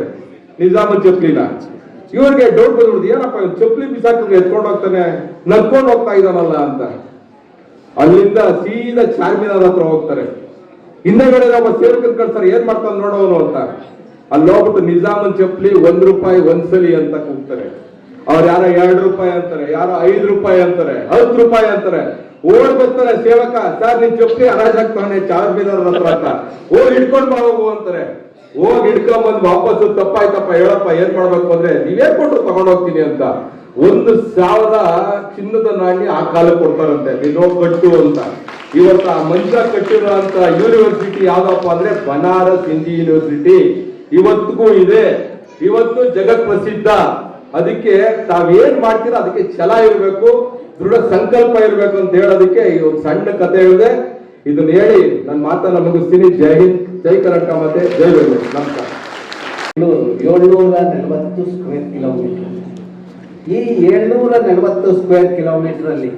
ನಿಜಾಮ ಚಪ್ಪಲಿನ. ಇವ್ರಿಗೆ ಡೌಟ್ ಬಂದ್ಬಿಡ್ದು ಏನಪ್ಪ ಚಪ್ಪಲಿ ಬಿಸಾಕಿದ್ರೆ ಎತ್ಕೊಂಡು ಹೋಗ್ತಾನೆ, ನಗ್ಕೊಂಡು ಹೋಗ್ತಾ ಇದ್ದಾನಲ್ಲ ಅಂತ. ಅಲ್ಲಿಂದ ಸೀದಾ ಚಾರ್ಮಿನಾರ್ ಹತ್ರ ಹೋಗ್ತಾರೆ. ಹಿಂದೆಗಡೆ ನಮ್ಮ ಸೇವಕನ್ ಕಳ್ತಾರೆ ಏನ್ ಮಾಡ್ತಾನೆ ನೋಡೋನು ಅಂತ. ಅಲ್ಲಿ ಹೋಗ್ಬಿಟ್ಟು ನಿಜಾಮನ್ ಚಪ್ಪಲಿ ಒಂದ್ ರೂಪಾಯಿ ಒಂದ್ಸಲಿ ಅಂತ ಕೂಗ್ತಾರೆ. ಅವ್ರು ಯಾರ ಎರಡು ರೂಪಾಯಿ ಅಂತಾರೆ, ಯಾರ ಐದು ರೂಪಾಯಿ ಅಂತಾರೆ, ಹತ್ತು ರೂಪಾಯಿ ಅಂತಾರೆ. ಓಡ್ ಬರ್ತಾರೆ ಸೇವಕ, ಸರ್, ನಿನ್ ಚಪ್ಪಲಿ ಚಾರ್ಜ್ ಚಾರ್ಮಿನಾರ್ ಹತ್ರ ಅಂತ. ಹೋಗಿ ಹಿಡ್ಕೊಂಡ್ ಬಾ ಹೋಗು ಅಂತಾರೆ. ಹೋಗಿ ಹಿಡ್ಕೊಂಡ್ ಬಂದ್ ವಾಪಸ್ ತಪ್ಪಾಯ್ತಪ್ಪ, ಹೇಳಪ್ಪ, ಏನ್ ಮಾಡ್ಬೇಕು ಅಂದ್ರೆ ನೀವೇನ್ ಕೊಟ್ಟು ತಗೊಂಡ್ ಹೋಗ್ತೀನಿ ಅಂತ. ಒಂದು ಸಾವಿರ ಚಿನ್ನದ ನಾಣ್ಯ ಆ ಕಾಲಕ್ಕೆ ಕೊಡ್ತಾರಂತೆ ನೀನೋ ಕಟ್ಟು ಅಂತ. ಇವತ್ತು ಆ ಮನುಷ್ಯ ಕಟ್ಟಿರುವಂತ ಯೂನಿವರ್ಸಿಟಿ ಯಾವ್ದಪ್ಪ ಅಂದ್ರೆ ಬನಾರಸ್ ಹಿಂದಿ ಯೂನಿವರ್ಸಿಟಿ ಇವತ್ತಿಗೂ ಇದೆ. ಇವತ್ತು ಜಗತ್ ಪ್ರಸಿದ್ಧ ಅದಕ್ಕೆ ತಾವೇನ್ ಮಾಡ್ತೀರಾ, ಅದಕ್ಕೆ ಛಲ ಇರಬೇಕು. ದೃಢ ಸಂಕಲ್ಪ ಇರಬೇಕು ಅಂತ ಹೇಳೋದಕ್ಕೆ ಈ ಒಂದು ಸಣ್ಣ ಕಥೆ ಹೇಳಿದೆ. ಇದನ್ನ ಹೇಳಿ ನನ್ನ ಮಾತನ್ನ ಮುಗಿಸ್ತೀನಿ. ಜೈ ಹಿಂದ್, ಜೈ ಕರ್ನಾಟಕ ಮತ್ತೆ ಜೈ ಬೆಂಗಳೂರು. ನಮಸ್ಕಾರ. ಏಳ್ನೂರ ನಲವತ್ತು ಸ್ಕ್ವೇರ್ ಕಿಲೋಮೀಟರ್ ಈ ಏಳ್ನೂರ ನಲವತ್ತು ಸ್ಕ್ವೇರ್ ಕಿಲೋಮೀಟರ್ ಅಲ್ಲಿ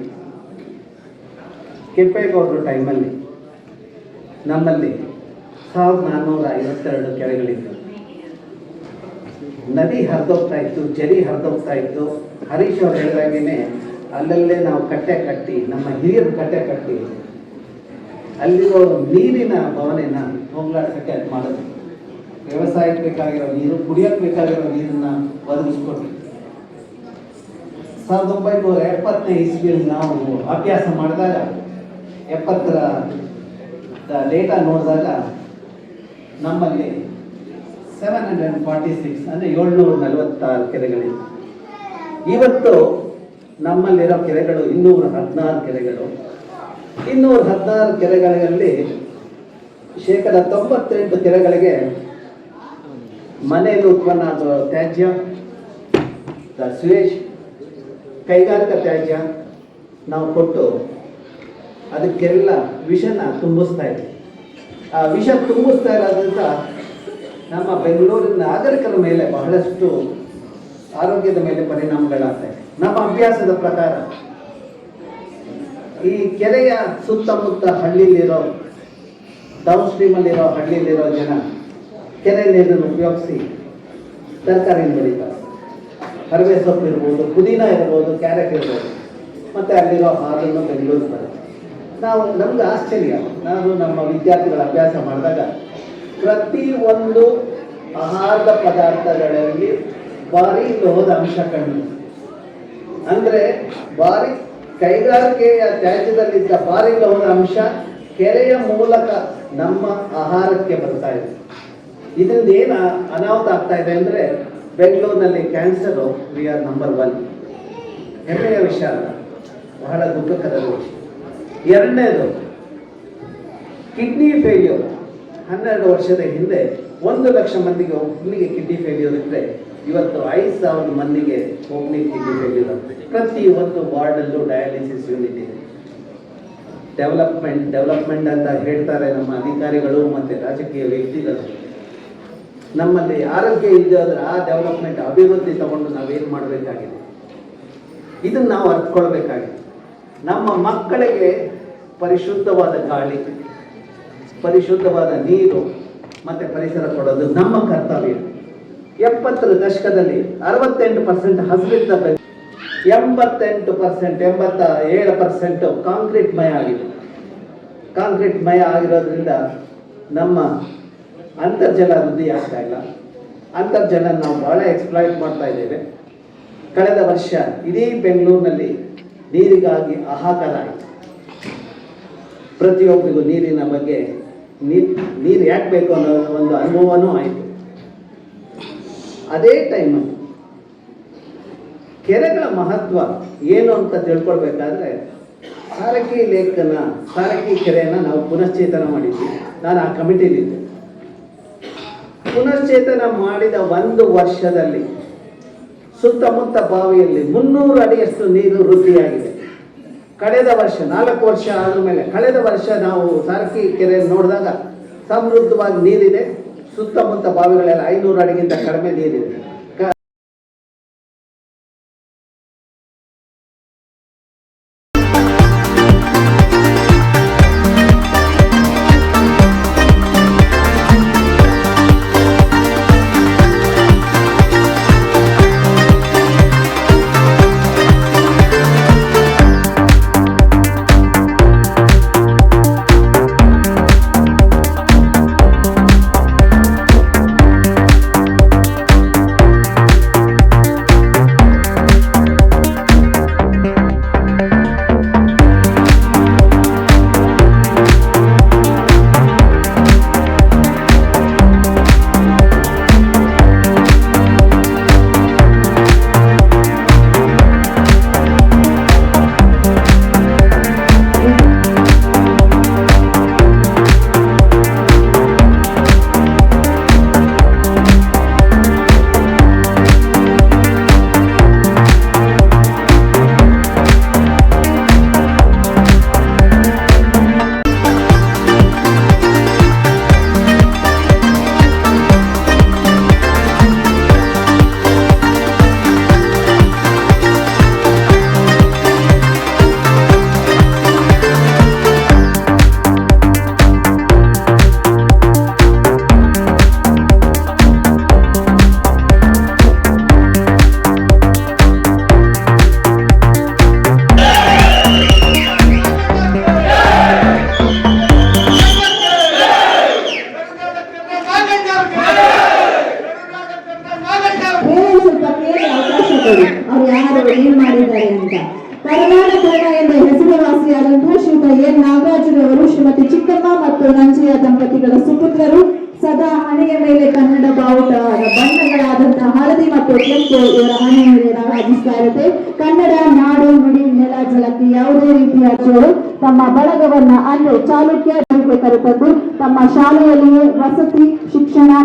ಕೆಂಪೇಗೌಡರು ಟೈಮಲ್ಲಿ ನಮ್ಮಲ್ಲಿ ಸಾವಿರದ ನಾನ್ನೂರ ಐವತ್ತೆರಡು ಕೆರೆಗಳಿದ್ದವು. ನದಿ ಹರಿದೋಗ್ತಾ ಇತ್ತು, ಜರಿ ಹರಿದೋಗ್ತಾ ಇತ್ತು. ಹರೀಶ್ ಅವ್ರು ಹೇಳಿದಾಗೇನೆ ಅಲ್ಲಲ್ಲೇ ನಾವು ಕಟ್ಟೆ ಕಟ್ಟಿ, ನಮ್ಮ ಹಿರಿಯರು ಕಟ್ಟೆ ಕಟ್ಟಿ, ಅಲ್ಲಿರೋ ನೀರಿನ ಭಾವನೆನ ಹೋಗ್ಲಾಡ್ಸಕ್ಕೆ ಅದು ಮಾಡೋದು ವ್ಯವಸಾಯಕ್ಕೆ ಬೇಕಾಗಿರೋ ನೀರು, ಕುಡಿಯಕ್ಕೆ ಬೇಕಾಗಿರೋ ನೀರನ್ನ ಒದಗಿಸ್ಕೊಟ್ರು. ಸಾವಿರದ ಒಂಬೈನೂರ ಎಪ್ಪತ್ತನೇ ಇಸ್ವಿಯಲ್ಲಿ ನಾವು ಅಭ್ಯಾಸ ಮಾಡಿದಾಗ, ಎಪ್ಪತ್ತರ ಡೇಟಾ ನೋಡಿದಾಗ ನಮ್ಮಲ್ಲಿ ಸೆವೆನ್ ಹಂಡ್ರೆಡ್ ಫಾರ್ಟಿ ಸಿಕ್ಸ್ ಅಂದರೆ ಏಳ್ನೂರ ನಲವತ್ತಾರು ಕೆರೆಗಳಿವೆ. ಇವತ್ತು ನಮ್ಮಲ್ಲಿರೋ ಕೆರೆಗಳು ಇನ್ನೂರ ಹದಿನಾರು ಕೆರೆಗಳು. ಇನ್ನೂರ ಹದಿನಾರು ಕೆರೆಗಳಲ್ಲಿ ಶೇಕಡ ತೊಂಬತ್ತೆಂಟು ಕೆರೆಗಳಿಗೆ ಮನೆಯಲ್ಲಿ ಉತ್ಪನ್ನ ಆದ ತ್ಯಾಜ್ಯ ಸುರೇಶ್ ಕೈಗಾರಿಕಾ ತ್ಯಾಜ್ಯ ನಾವು ಕೊಟ್ಟು ಅದಕ್ಕೆಲ್ಲ ವಿಷನ ತುಂಬಿಸ್ತಾ ಇದ್ವಿ. ಆ ವಿಷ ತುಂಬಿಸ್ತಾ ಇರೋದ್ರಿಂದ ನಮ್ಮ ಬೆಂಗಳೂರಿನ ನಾಗರಿಕರ ಮೇಲೆ ಬಹಳಷ್ಟು ಆರೋಗ್ಯದ ಮೇಲೆ ಪರಿಣಾಮಗಳಾಗ್ತವೆ ನಮ್ಮ ಅಭ್ಯಾಸದ ಪ್ರಕಾರ ಈ ಕೆರೆಯ ಸುತ್ತಮುತ್ತ ಹಳ್ಳಿಲಿರೋ ಡೌನ್ ಸ್ಟ್ರೀಮಲ್ಲಿರೋ ಹಳ್ಳಿಲಿರೋ ಜನ ಕೆರೆ ನೀರನ್ನು ಉಪಯೋಗಿಸಿ ತರಕಾರಿ ಬೆಳೀತಾರೆ. ಕರಿವೆ ಸೊಪ್ಪು ಇರ್ಬೋದು, ಪುದೀನ ಇರ್ಬೋದು, ಕ್ಯಾರೆಟ್ ಇರ್ಬೋದು, ಮತ್ತು ಅಲ್ಲಿರೋ ಹಾಲನ್ನು ಬೆಂಗಳೂರು ಬರುತ್ತೆ. ನಾವು, ನಮ್ಗೆ ಆಶ್ಚರ್ಯ. ನಾನು ನಮ್ಮ ವಿದ್ಯಾರ್ಥಿಗಳ ಅಭ್ಯಾಸ ಮಾಡಿದಾಗ ಪ್ರತಿ ಒಂದು ಆಹಾರದ ಪದಾರ್ಥಗಳಲ್ಲಿ ಭಾರಿ ಲೋಹದ ಅಂಶ ಕಂಡು ಅಂದ್ರೆ ಬಾರಿ ಕೈಗಾರಿಕೆಯ ತ್ಯಾಜ್ಯದಲ್ಲಿದ್ದ ಭಾರಿ ಲವಣ ಅಂಶ ಕೆರೆಯ ಮೂಲಕ ನಮ್ಮ ಆಹಾರಕ್ಕೆ ಬರ್ತಾ ಇದೆ. ಇದರಿಂದ ಏನು ಅನಾಹುತ ಆಗ್ತಾ ಇದೆ ಅಂದ್ರೆ ಬೆಂಗಳೂರಿನಲ್ಲಿ cancer V R number one ಹೆಮ್ಮೆಯ ವಿಷಯ ಅಲ್ಲ ಬಹಳ ದುಃಖಕರ ವಿಷಯ ಎರಡನೇದು ಕಿಡ್ನಿ ಫೇಲ್ಯೂರ್ ಹನ್ನೆರಡು ವರ್ಷದ ಹಿಂದೆ ಒಂದು ಲಕ್ಷ ಮಂದಿಗೆ ಒಬ್ಬನಿಗೆ ಕಿಡ್ನಿ ಫೇಲ್ಯೂರ್ ಇದ್ರೆ ಇವತ್ತು ಐದು ಸಾವಿರ ಮಂದಿಗೆ ಓಪನಿಂಗ್ ಚಿಕಿತ್ಸೆ ಇಲ್ಲ ಪ್ರತಿ ಒಂದು ವಾರ್ಡಲ್ಲೂ ಡಯಾಲಿಸಿಸ್ ಯೂನಿಟ್ ಇದೆ. ಡೆವಲಪ್ಮೆಂಟ್ ಡೆವಲಪ್ಮೆಂಟ್ ಅಂತ ಹೇಳ್ತಾರೆ ನಮ್ಮ ಅಧಿಕಾರಿಗಳು ಮತ್ತು ರಾಜಕೀಯ ವ್ಯಕ್ತಿಗಳು. ನಮ್ಮಲ್ಲಿ ಆರೋಗ್ಯ ಇದೆ ಆದರೆ ಆ ಡೆವಲಪ್ಮೆಂಟ್ ಅಭಿವೃದ್ಧಿ ತಗೊಂಡು ನಾವೇನು ಮಾಡಬೇಕಾಗಿದೆ? ಇದನ್ನು ನಾವು ಅರ್ಥಕೊಳ್ಬೇಕಾಗಿದೆ ನಮ್ಮ ಮಕ್ಕಳಿಗೆ ಪರಿಶುದ್ಧವಾದ ಗಾಳಿ, ಪರಿಶುದ್ಧವಾದ ನೀರು ಮತ್ತು ಪರಿಸರ ಕೊಡೋದು ನಮ್ಮ ಕರ್ತವ್ಯ. ಎಪ್ಪತ್ತರ ದಶಕದಲ್ಲಿ ಅರವತ್ತೆಂಟು ಪರ್ಸೆಂಟ್ ಹಸಿರಿದ್ದ ಎಂಬತ್ತೆಂಟು ಪರ್ಸೆಂಟ್ ಎಂಬತ್ತ ಏಳು ಪರ್ಸೆಂಟ್ ಕಾಂಕ್ರೀಟ್ ಮಯ ಆಗಿದೆ. ಕಾಂಕ್ರೀಟ್ ಮಯ ಆಗಿರೋದ್ರಿಂದ ನಮ್ಮ ಅಂತರ್ಜಲ ವೃದ್ಧಿ ಆಗ್ತಾ ಇಲ್ಲ. ಅಂತರ್ಜಲ ನಾವು ಬಹಳ ಎಕ್ಸ್ಪ್ಲಾಯ್ಟ್ ಮಾಡ್ತಾ ಇದ್ದೇವೆ. ಕಳೆದ ವರ್ಷ ಇಡೀ ಬೆಂಗಳೂರಿನಲ್ಲಿ ನೀರಿಗಾಗಿ ಆಹಾಕಾರ ಆಯಿತು. ಪ್ರತಿಯೊಬ್ಬರಿಗೂ ನೀರಿನ ಬಗ್ಗೆ ನೀರು ಯಾಕೆ ಬೇಕು ಅನ್ನೋ ಒಂದು ಅನುಭವನೂ ಆಯಿತು. ಅದೇ ಟೈಮಲ್ಲಿ ಕೆರೆಗಳ ಮಹತ್ವ ಏನು ಅಂತ ತಿಳ್ಕೊಳ್ಬೇಕಾದ್ರೆ ಸಾರಕಿ ಲೇಖನ ಸಾರಕಿ ಕೆರೆಯನ್ನು ನಾವು ಪುನಶ್ಚೇತನ ಮಾಡಿದ್ವಿ. ನಾನು ಆ ಕಮಿಟಿಲಿದ್ದೆ ಪುನಶ್ಚೇತನ ಮಾಡಿದ ಒಂದು ವರ್ಷದಲ್ಲಿ ಸುತ್ತಮುತ್ತ ಬಾವಿಯಲ್ಲಿ ಮುನ್ನೂರು ಅಡಿಯಷ್ಟು ನೀರು ವೃದ್ಧಿಯಾಗಿದೆ. ಕಳೆದ ವರ್ಷ, ನಾಲ್ಕು ವರ್ಷ ಆದ ಮೇಲೆ ಕಳೆದ ವರ್ಷ ನಾವು ಸಾರಕಿ ಕೆರೆ ನೋಡಿದಾಗ ಸಮೃದ್ಧವಾಗಿ ನೀರಿದೆ. ಸುತ್ತಮುತ್ತ ಬಾವಿಗಳೆಲ್ಲ ಐನೂರು ಅಡಿಗಿಂತ ಕಡಿಮೆ ನೀರಿದೆ.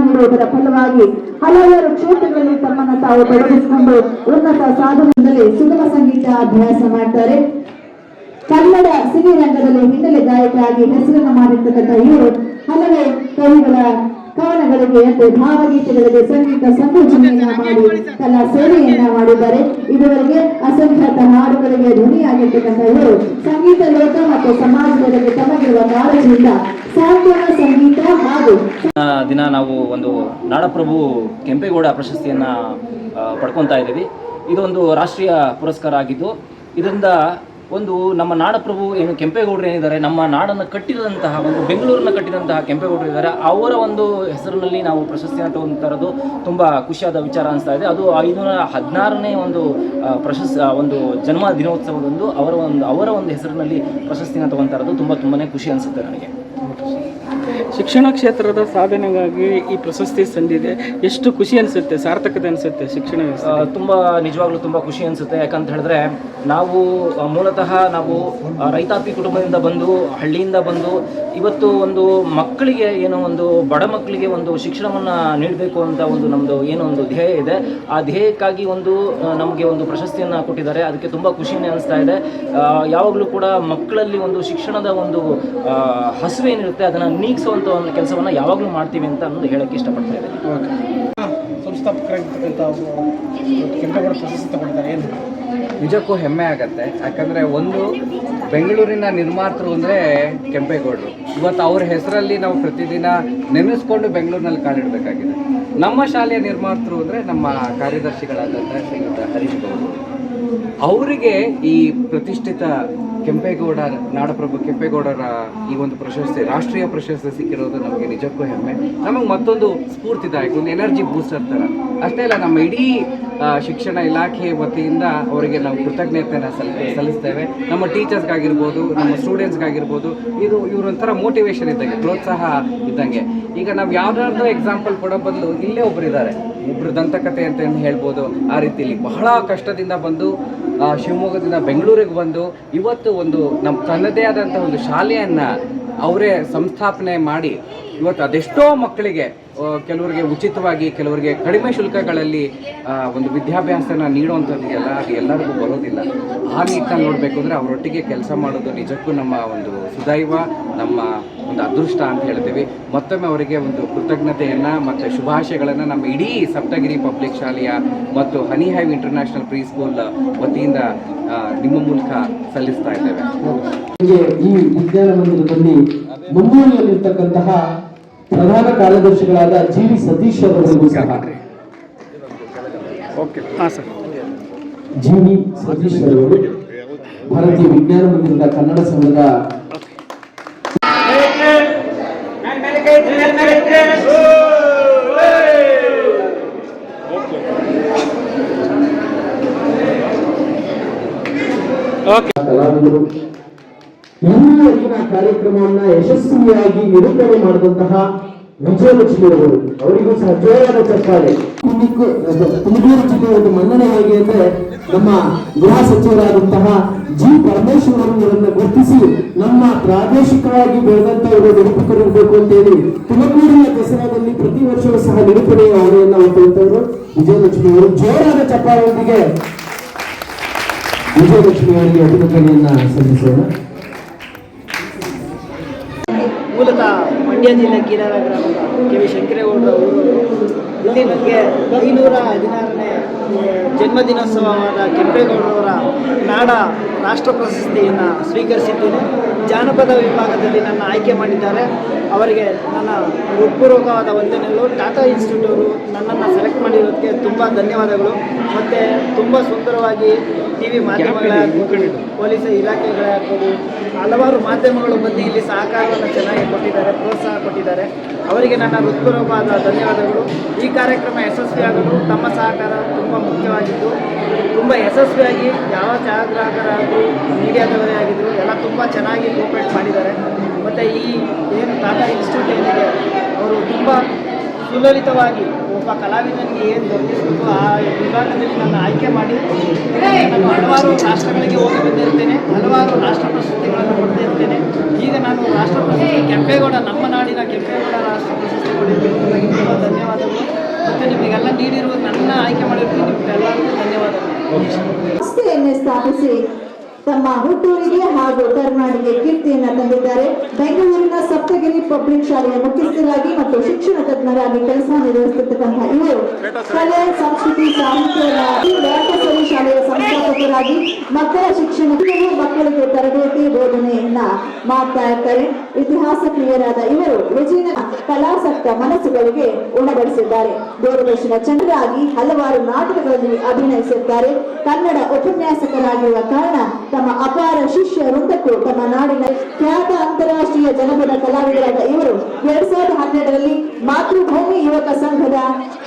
ನೀಡುವುದರ ಫಲವಾಗಿ ಹಲವಾರು ಕ್ಷೇತ್ರಗಳಲ್ಲಿ ತಮ್ಮನ್ನು ತಾವು ತೊಡಗಿಸಿಕೊಂಡು ಉನ್ನತ ಸಾಧನದಲ್ಲಿ ಸುಗಮ ಸಂಗೀತ ಅಭ್ಯಾಸ ಮಾಡ್ತಾರೆ. ಕನ್ನಡ ಸಿನಿರಂಗದಲ್ಲಿ ಹಿನ್ನೆಲೆ ಗಾಯಕರಾಗಿ ಹೆಸರನ್ನು ಮಾಡಿರ್ತಕ್ಕಂಥ ಇವರು ಹಲವು ಕವಿಗಳ ಕವನಗಳಿಗೆ ಮತ್ತು ಭಾವಗೀತೆಗಳಿಗೆ ಸಂಗೀತ ಸಂಕೋಚನೆಯನ್ನ ಮಾಡಿ ಕಲಾ ಸೇವೆಯನ್ನ ಮಾಡಿದ್ದಾರೆ. ಇದುವರೆಗೆ ಅಸಂಖ್ಯಾತ ಹಾಡುಗಳಿಗೆ ಧ್ವನಿಯಾಗಿರ್ತಕ್ಕಂಥ ಇವರು ಸಂಗೀತ ಲೋಕ ಮತ್ತು ಸಮಾಜದೊಳಗೆ ತಮಗಿರುವ ಕಾಳಜಿಯಿಂದ ಸಾಂತ್ವನ ಸಂಗೀತ ಹಾಗೂ ದಿನ ನಾವು ಒಂದು ನಾಡಪ್ರಭು ಕೆಂಪೇಗೌಡ ಪ್ರಶಸ್ತಿಯನ್ನ ಪಡ್ಕೊತಾ ಇದ್ದೀವಿ. ಇದೊಂದು ರಾಷ್ಟ್ರೀಯ ಪುರಸ್ಕಾರ ಆಗಿದ್ದು ಇದರಿಂದ ಒಂದು ನಮ್ಮ ನಾಡಪ್ರಭು ಏನು ಕೆಂಪೇಗೌಡರು ಏನಿದ್ದಾರೆ, ನಮ್ಮ ನಾಡನ್ನು ಕಟ್ಟಿದಂತಹ ಒಂದು ಬೆಂಗಳೂರನ್ನ ಕಟ್ಟಿದಂತಹ ಕೆಂಪೇಗೌಡರು ಇದ್ದಾರೆ. ಅವರ ಒಂದು ಹೆಸರಿನಲ್ಲಿ ನಾವು ಪ್ರಶಸ್ತಿಯನ್ನು ತಗೊಂತಾರದು ತುಂಬ ಖುಷಿಯಾದ ವಿಚಾರ ಅನಿಸ್ತಾ ಇದೆ. ಅದು ಐನೂರ ಹದಿನಾರನೇ ಒಂದು ಪ್ರಶಸ್ತಿ ಒಂದು ಜನ್ಮ ದಿನೋತ್ಸವದಂದು ಅವರ ಒಂದು ಅವರ ಒಂದು ಹೆಸರಿನಲ್ಲಿ ಪ್ರಶಸ್ತಿನ ತಗೊಂತಾರದು ತುಂಬ ತುಂಬಾ ಖುಷಿ ಅನಿಸುತ್ತೆ ನನಗೆ. ಶಿಕ್ಷಣ ಕ್ಷೇತ್ರದ ಸಾಧನೆಗಾಗಿ ಈ ಪ್ರಶಸ್ತಿ ಸಂದಿದೆ. ಎಷ್ಟು ಖುಷಿ ಅನಿಸುತ್ತೆ, ಸಾರ್ಥಕತೆ ಅನಿಸುತ್ತೆ ಶಿಕ್ಷಣ ತುಂಬ, ನಿಜವಾಗ್ಲೂ ತುಂಬ ಖುಷಿ ಅನಿಸುತ್ತೆ. ಯಾಕಂತ ಹೇಳಿದ್ರೆ, ನಾವು ಮೂಲತಃ ನಾವು ರೈತಾಪಿ ಕುಟುಂಬದಿಂದ ಬಂದು, ಹಳ್ಳಿಯಿಂದ ಬಂದು, ಇವತ್ತು ಒಂದು ಮಕ್ಕಳಿಗೆ ಏನೋ ಒಂದು, ಬಡ ಮಕ್ಕಳಿಗೆ ಒಂದು ಶಿಕ್ಷಣವನ್ನು ನೀಡಬೇಕು ಅಂತ ಒಂದು ನಮ್ಮದು ಏನೋ ಒಂದು ಧ್ಯೇಯ ಇದೆ. ಆ ಧ್ಯೇಯಕ್ಕಾಗಿ ಒಂದು ನಮಗೆ ಒಂದು ಪ್ರಶಸ್ತಿಯನ್ನು ಕೊಟ್ಟಿದ್ದಾರೆ. ಅದಕ್ಕೆ ತುಂಬ ಖುಷಿನೇ ಅನಿಸ್ತಾ ಇದೆ. ಯಾವಾಗಲೂ ಕೂಡ ಮಕ್ಕಳಲ್ಲಿ ಒಂದು ಶಿಕ್ಷಣದ ಒಂದು ಹಸುವೇನಿರುತ್ತೆ ಅದನ್ನು ನೀಗಿಸುವಂಥ ಒಂದು ಕೆಲಸವನ್ನು ಯಾವಾಗಲೂ ಮಾಡ್ತೀವಿ ಅಂತ ಅನ್ನೋದು ಹೇಳೋಕ್ಕೆ ಇಷ್ಟಪಡ್ತಾ ಇದ್ದೀನಿ. ಸಂಸ್ಥಾಪಕರಾಗಿರ್ತಕ್ಕಂಥ ಅವರು ಇವತ್ತು ಕೆಂಪೇಗೌಡ ಪ್ರಶಸ್ತಿ ತಗೊಂಡಿದ್ದಾರೆ. ಏನು? ನಿಜಕ್ಕೂ ಹೆಮ್ಮೆ ಆಗತ್ತೆ. ಯಾಕಂದರೆ ಒಂದು ಬೆಂಗಳೂರಿನ ನಿರ್ಮಾತೃ ಅಂದರೆ ಕೆಂಪೇಗೌಡರು. ಇವತ್ತು ಅವ್ರ ಹೆಸರಲ್ಲಿ ನಾವು ಪ್ರತಿದಿನ ನೆನೆಸ್ಕೊಂಡು ಬೆಂಗಳೂರಿನಲ್ಲಿ ಕಾಲಿಡಬೇಕಾಗಿದೆ. ನಮ್ಮ ಶಾಲೆಯ ನಿರ್ಮಾತೃ ಅಂದರೆ ನಮ್ಮ ಕಾರ್ಯದರ್ಶಿಗಳಾದಂಥ ಶ್ರೀಯುತ ಹರೀಶ್ ಗೌಡರು ಅವರಿಗೆ ಈ ಪ್ರತಿಷ್ಠಿತ ಕೆಂಪೇಗೌಡ, ನಾಡಪ್ರಭು ಕೆಂಪೇಗೌಡರ ಈ ಒಂದು ಪ್ರಶಸ್ತಿ, ರಾಷ್ಟ್ರೀಯ ಪ್ರಶಸ್ತಿ ಸಿಕ್ಕಿರೋದು ನಮಗೆ ನಿಜಕ್ಕೂ ಹೆಮ್ಮೆ. ನಮಗೆ ಮತ್ತೊಂದು ಸ್ಫೂರ್ತಿದಾಯಕ, ಒಂದು ಎನರ್ಜಿ ಬೂಸ್ಟರ್ ಥರ ಅಷ್ಟೇ ಅಲ್ಲ, ನಮ್ಮ ಇಡೀ ಶಿಕ್ಷಣ ಇಲಾಖೆ ವತಿಯಿಂದ ಅವರಿಗೆ ನಾವು ಕೃತಜ್ಞತೆಯನ್ನು ಸಲ್, ಸಲ್ಲಿಸ್ತೇವೆ. ನಮ್ಮ ಟೀಚರ್ಸ್ಗಾಗಿರ್ಬೋದು, ನಮ್ಮ ಸ್ಟೂಡೆಂಟ್ಸ್ಗಾಗಿರ್ಬೋದು, ಇದು ಇವರೊಂಥರ ಮೋಟಿವೇಶನ್ ಇದ್ದಂಗೆ, ಪ್ರೋತ್ಸಾಹ ಇದ್ದಂಗೆ. ಈಗ ನಾವು ಯಾವ್ದಾದ್ರು ಎಕ್ಸಾಂಪಲ್ ಕೊಡೋ ಬದಲು ಇಲ್ಲೇ ಒಬ್ಬರಿದ್ದಾರೆ ಒಬ್ರು ದಂತಕತೆ ಅಂತ ಹೇಳ್ಬೋದು, ಆ ರೀತಿಯಲ್ಲಿ ಬಹಳ ಕಷ್ಟದಿಂದ ಬಂದು ಶಿವಮೊಗ್ಗದಿಂದ ಬೆಂಗಳೂರಿಗೆ ಬಂದು ಇವತ್ತು ಒಂದು ನಮ್ಮ ತನ್ನದೇ ಆದಂಥ ಒಂದು ಶಾಲೆಯನ್ನು ಅವರೇ ಸಂಸ್ಥಾಪನೆ ಮಾಡಿ ಇವತ್ತು ಅದೆಷ್ಟೋ ಮಕ್ಕಳಿಗೆ ಕೆಲವರಿಗೆ ಉಚಿತವಾಗಿ, ಕೆಲವರಿಗೆ ಕಡಿಮೆ ಶುಲ್ಕಗಳಲ್ಲಿ ಒಂದು ವಿದ್ಯಾಭ್ಯಾಸನ ನೀಡುವಂಥದ್ದಿದೆಯಲ್ಲ ಅದು ಎಲ್ಲರಿಗೂ ಬರೋದಿಲ್ಲ. ಆ ನಿಟ್ಟಿನಲ್ಲಿ ನೋಡಬೇಕು ಅಂದರೆ ಅವರೊಟ್ಟಿಗೆ ಕೆಲಸ ಮಾಡೋದು ನಿಜಕ್ಕೂ ನಮ್ಮ ಒಂದು ಸುದೈವ, ನಮ್ಮ ಒಂದು ಅದೃಷ್ಟ ಅಂತ ಹೇಳ್ತೀವಿ. ಮತ್ತೊಮ್ಮೆ ಅವರಿಗೆ ಒಂದು ಕೃತಜ್ಞತೆಯನ್ನು ಮತ್ತು ಶುಭಾಶಯಗಳನ್ನು ನಮ್ಮ ಇಡೀ ಸಪ್ತಗಿರಿ ಪಬ್ಲಿಕ್ ಶಾಲೆಯ ಮತ್ತು honey hive international pre school ವತಿಯಿಂದ ನಿಮ್ಮ ಮೂಲಕ ಸಲ್ಲಿಸ್ತಾ ಇದ್ದೇವೆ. ಈ ವಿಜ್ಞಾನ ಮಂದಿರದಲ್ಲಿ ಪ್ರಧಾನ ಕಾರ್ಯದರ್ಶಿಗಳಾದ ಜಿ ವಿ ಸತೀಶ್ ಅವರಿಗೂ ಸಹ. ಸರ್. ಜಿ ವಿ ಸತೀಶ್ ಅವರು ಭಾರತೀಯ ವಿಜ್ಞಾನ ಮಂದಿರದ ಕನ್ನಡ ಸಂಘದ ಕಲಾವಿದರು ಇಲ್ಲಿಯವರೆಗಿನ ಕಾರ್ಯಕ್ರಮವನ್ನ ಯಶಸ್ವಿಯಾಗಿ ನಿರೂಪಣೆ ಮಾಡಿದಂತಹ ವಿಜಯಲಕ್ಷ್ಮಿ ಅವರು ಅವರಿಗೂ ಸಹ ಜೋರಾದ ಚಪ್ಪಾಳೆ. ತುಮಕೂ- ತುಮಕೂರು ಜಿಲ್ಲೆಯ ಒಂದು ಮನ್ನಣೆಯಾಗಿ ಅಂದ್ರೆ ನಮ್ಮ ಗೃಹ ಸಚಿವರಾದಂತಹ ಜಿ ಪರಮೇಶ್ವರ್ ಗುರ್ತಿಸಿ ಗುರುತಿಸಿ ನಮ್ಮ ಪ್ರಾದೇಶಿಕವಾಗಿ ಬೆಳೆದಂತ ನಿರೂಪಕರು ಇರಬೇಕು ಅಂತ ಹೇಳಿ ತುಮಕೂರಿನ ದಸರಾದಲ್ಲಿ ಪ್ರತಿ ವರ್ಷವೂ ಸಹ ನಿರೂಪಣೆಯ ಹೊರೆಯನ್ನ ಹೊತ್ತಂತವರು ವಿಜಯಲಕ್ಷ್ಮಿ ಅವರು ಜೋರಾದ ಚಪ್ಪಾಳೆಯೊಂದಿಗೆ ವಿಜಯಲಕ್ಷ್ಮಿ ಅವರಿಗೆ ಅಭಿನಂದನೆಯನ್ನ ಸಲ್ಲಿಸೋಣ. ಮಂಡ್ಯ ಜಿಲ್ಲೆ ಕೀಲಾರ ಗ್ರಾಮದ ಕೆ ವಿ ಶಂಕರೇಗೌಡರ ಊರು ಇಲ್ಲಿ ನನಗೆ ಐನೂರ ಹದಿನಾರನೇ ಜನ್ಮದಿನೋತ್ಸವವಾದ ಕೆಂಪೇಗೌಡರವರ ನಾಡ ರಾಷ್ಟ್ರ ಪ್ರಶಸ್ತಿಯನ್ನು ಸ್ವೀಕರಿಸಿದ್ದೇನೆ. ಜಾನಪದ ವಿಭಾಗದಲ್ಲಿ ನನ್ನ ಆಯ್ಕೆ ಮಾಡಿದ್ದಾರೆ. ಅವರಿಗೆ ನನ್ನ ಹೃತ್ಪೂರ್ವಕವಾದ ವಂದನೆಗಳು. ಟಾಟಾ ಇನ್ಸ್ಟಿಟ್ಯೂಟ್ ಅವರು ನನ್ನನ್ನು ಸೆಲೆಕ್ಟ್ ಮಾಡಿರೋದಕ್ಕೆ ತುಂಬ ಧನ್ಯವಾದಗಳು. ಮತ್ತು ತುಂಬ ಸುಂದರವಾಗಿ ಟಿ ವಿ ಮಾಧ್ಯಮಗಳೇ ಆಗ್ಬೋದು ಪೊಲೀಸ್ ಇಲಾಖೆಗಳೇ ಆಗ್ಬೋದು ಹಲವಾರು ಮಾಧ್ಯಮಗಳು ಬಂದು ಇಲ್ಲಿ ಸಹಕಾರವನ್ನು ಚೆನ್ನಾಗಿ ಕೊಟ್ಟಿದ್ದಾರೆ ಪ್ರೋತ್ಸಾಹ ಕೊಟ್ಟಿದ್ದಾರೆ. ಅವರಿಗೆ ನನ್ನ ಹೃತ್ಪೂರ್ವಕವಾದ ಧನ್ಯವಾದಗಳು. ಈ ಕಾರ್ಯಕ್ರಮ ಯಶಸ್ವಿಯಾಗಲು ತಮ್ಮ ಸಹಕಾರ ತುಂಬ ಮುಖ್ಯವಾಗಿದ್ದು, ತುಂಬ ಯಶಸ್ವಿಯಾಗಿ ಯಾವ ಛಾಯಾಗ್ರಾಹಕರಾದರೂ ಮೀಡಿಯಾದವರೇ ಆಗಿದ್ದರು ಎಲ್ಲ ತುಂಬ ಚೆನ್ನಾಗಿ ಕೋಪರೇಟ್ ಮಾಡಿದ್ದಾರೆ. ಮತ್ತು ಈ ಏನು ಟಾಟಾ ಇನ್ಸ್ಟಿಟ್ಯೂಟ್ ಏನಿದೆ, ಅವರು ತುಂಬ ಸುಲಲಿತವಾಗಿ ಒಬ್ಬ ಕಲಾವಿದನಿಗೆ ಏನು ದೊರಕಿಸಬೇಕು ಆ ವಿಭಾಗದಲ್ಲಿ ನನ್ನ ಆಯ್ಕೆ ಮಾಡಿ ನಾನು ಹಲವಾರು ರಾಷ್ಟ್ರಗಳಿಗೆ ಹೋಗಿ ಬಂದಿರ್ತೇನೆ, ಹಲವಾರು ರಾಷ್ಟ್ರ ಪ್ರಶಸ್ತಿಗಳನ್ನು ಪಡೆದಿರ್ತೇನೆ ಈಗ ನಾನು ರಾಷ್ಟ್ರ ಪ್ರಶಸ್ತಿ ಕೆಂಪೇಗೌಡ, ನಮ್ಮ ನಾಡಿನ ಕೆಂಪೇಗೌಡ ರಾಷ್ಟ್ರ ಪ್ರಶಸ್ತಿ ತುಂಬ ಧನ್ಯವಾದಗಳು. ಮತ್ತು ನಿಮಗೆಲ್ಲ ನೀಡಿರುವ ನನ್ನ ಆಯ್ಕೆ ಮಾಡಿರ್ತೀನಿ ನಿಮಗೆಲ್ಲರಿಗೂ ಧನ್ಯವಾದಗಳು. ಸ್ಥಾಪಿಸಿ. ತಮ್ಮ ಹುಟ್ಟೂರಿಗೆ ಹಾಗೂ ಕರ್ನಾಟಕ ಕೀರ್ತಿಯನ್ನ ತಂದಿದ್ದಾರೆ. ಬೆಂಗಳೂರಿನ ಸಪ್ತಗಿರಿ ಪಬ್ಲಿಕ್ ಶಾಲೆಯ ಮುಖ್ಯಸ್ಥರಾಗಿ ಮತ್ತು ಶಿಕ್ಷಣ ತಜ್ಞರಾಗಿ ಕೆಲಸ ನಿರ್ವಹಿಸುತ್ತಿರ್ತಕ್ಕಂತಹ ಇವರು ಕಲೆ, ಸಂಸ್ಕೃತಿ ಸಾಹಿತ್ಯ ಶಾಲೆಯ ಸಂಸ್ಥಾಪಕರಾಗಿ ಮಕ್ಕಳ ಶಿಕ್ಷಣ ಮಕ್ಕಳಿಗೆ ತರಬೇತಿ ಬೋಧನೆಯನ್ನ ಮಾಡ್ತಾ ಇರ್ತಾರೆ ಇತಿಹಾಸ ಪ್ರಿಯರಾದ ಇವರು ವಿಜಯನ ಕಲಾಸಕ್ತ ಮನಸ್ಸುಗಳಿಗೆ ಉಣಬಡಿಸಿದ್ದಾರೆ. ದೂರದರ್ಶನ ಚಂದ್ರಾಗಿ ಹಲವಾರು ನಾಟಕಗಳಲ್ಲಿ ಅಭಿನಯಿಸಿದ್ದಾರೆ. ಕನ್ನಡ ಉಪನ್ಯಾಸಕರಾಗಿರುವ ಕಾರಣ ತಮ್ಮ ಅಪಾರ ಶಿಷ್ಯ ವೃಂದಕ್ಕೂ ತಮ್ಮ ನಾಡಿನ ಖ್ಯಾತ ಅಂತಾರಾಷ್ಟ್ರೀಯ ಜನಪದ ಕಲಾವಿದರಾದ ಇವರು ಎರಡ್ ಸಾವಿರದ ಹನ್ನೆರಡರಲ್ಲಿ ಮಾತೃಭೂಮಿ ಯುವಕ ಸಂಘದ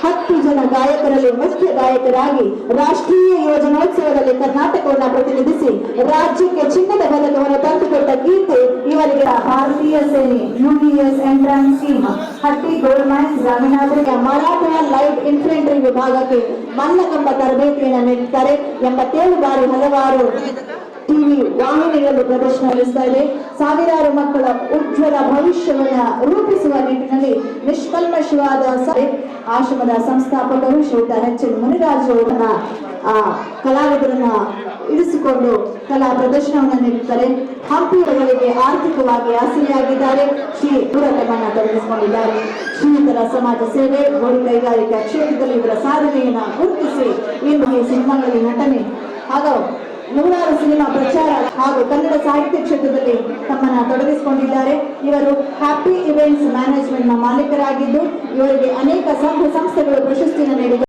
ಹತ್ತು ಜನ ಗಾಯಕರಲ್ಲಿ ಮುಖ್ಯ ಗಾಯಕರಾಗಿ ರಾಷ್ಟ್ರೀಯ ಯೋಜನೋತ್ಸವದಲ್ಲಿ ಕರ್ನಾಟಕವನ್ನು ಪ್ರತಿನಿಧಿಸಿ ರಾಜ್ಯಕ್ಕೆ ಚಿನ್ನದ ಪದಕವನ್ನು ತಂದುಕೊಟ್ಟ ಕೀರ್ತಿ ಇವರಿಗೆ. ಭಾರತೀಯ ಸೇನೆ UDS entrance scheme Hatti gold mines ಗ್ರಾಮೀಣಾಭಿವೃದ್ಧಿ ಮರಾಠ ಲೈಟ್ ಇನ್ಫೆಂಟ್ರಿ ವಿಭಾಗಕ್ಕೆ ಮಲ್ಲಕಂಬ ತರಬೇತಿಯನ್ನು ನೀಡುತ್ತಾರೆ ಎಂಬತ್ತೇಳು ಬಾರಿ ಹಲವಾರು ಟಿವಿ ವಾಹಿನಿಗಳು ಪ್ರದರ್ಶನ ನಡೆಸ್ತಾ ಇದೆ. ಸಾವಿರಾರು ಮಕ್ಕಳ ಉಜ್ವಲ ಭವಿಷ್ಯವನ್ನ ರೂಪಿಸುವ ನಿಟ್ಟಿನಲ್ಲಿ ನಿಷ್ಕಲ್ಮಶವಾದ ಆಶ್ರಮದ ಸಂಸ್ಥಾಪಕರು ಶ್ರೀಯುತ ಎಚ್ ಎನ್ ಮುನಿರಾಜು ಅವರನ್ನ ಆ, ಕಲಾವಿದರನ್ನ ಇರಿಸಿಕೊಂಡು ಕಲಾ ಪ್ರದರ್ಶನವನ್ನು ನೀಡುತ್ತಾರೆ. ಹಂಪಿಯವರಿಗೆ ಆರ್ಥಿಕವಾಗಿ ಆಸರೆಯಾಗಿದ್ದಾರೆ ಶ್ರೀ ಹೋರಾಟವನ್ನ ತೊಡಗಿಸಿಕೊಂಡಿದ್ದಾರೆ. ಶ್ರೀಯುತರ ಸಮಾಜ ಸೇವೆ ಗೋಡು ಕೈಗಾರಿಕಾ ಕ್ಷೇತ್ರದಲ್ಲಿ ಇವರ ಸಾಧನೆಯನ್ನ ಗುರುತಿಸಿ, ಈ ಸಿನಿಮಾಗಳಲ್ಲಿ ನಟನೆ ಹಾಗೂ ನೂರಾರು ಸಿನಿಮಾ ಪ್ರಚಾರ ಹಾಗೂ ಕನ್ನಡ ಸಾಹಿತ್ಯ ಕ್ಷೇತ್ರದಲ್ಲಿ ತಮ್ಮನ್ನ ತೊಡಗಿಸಿಕೊಂಡಿದ್ದಾರೆ. ಇವರು ಹ್ಯಾಪಿ ಇವೆಂಟ್ಸ್ನ ಮಾಲೀಕರಾಗಿದ್ದು, ಇವರಿಗೆ ಅನೇಕ ಸಂಘ ಸಂಸ್ಥೆಗಳು ಪ್ರಶಸ್ತಿಯನ್ನು ನೀಡಿವೆ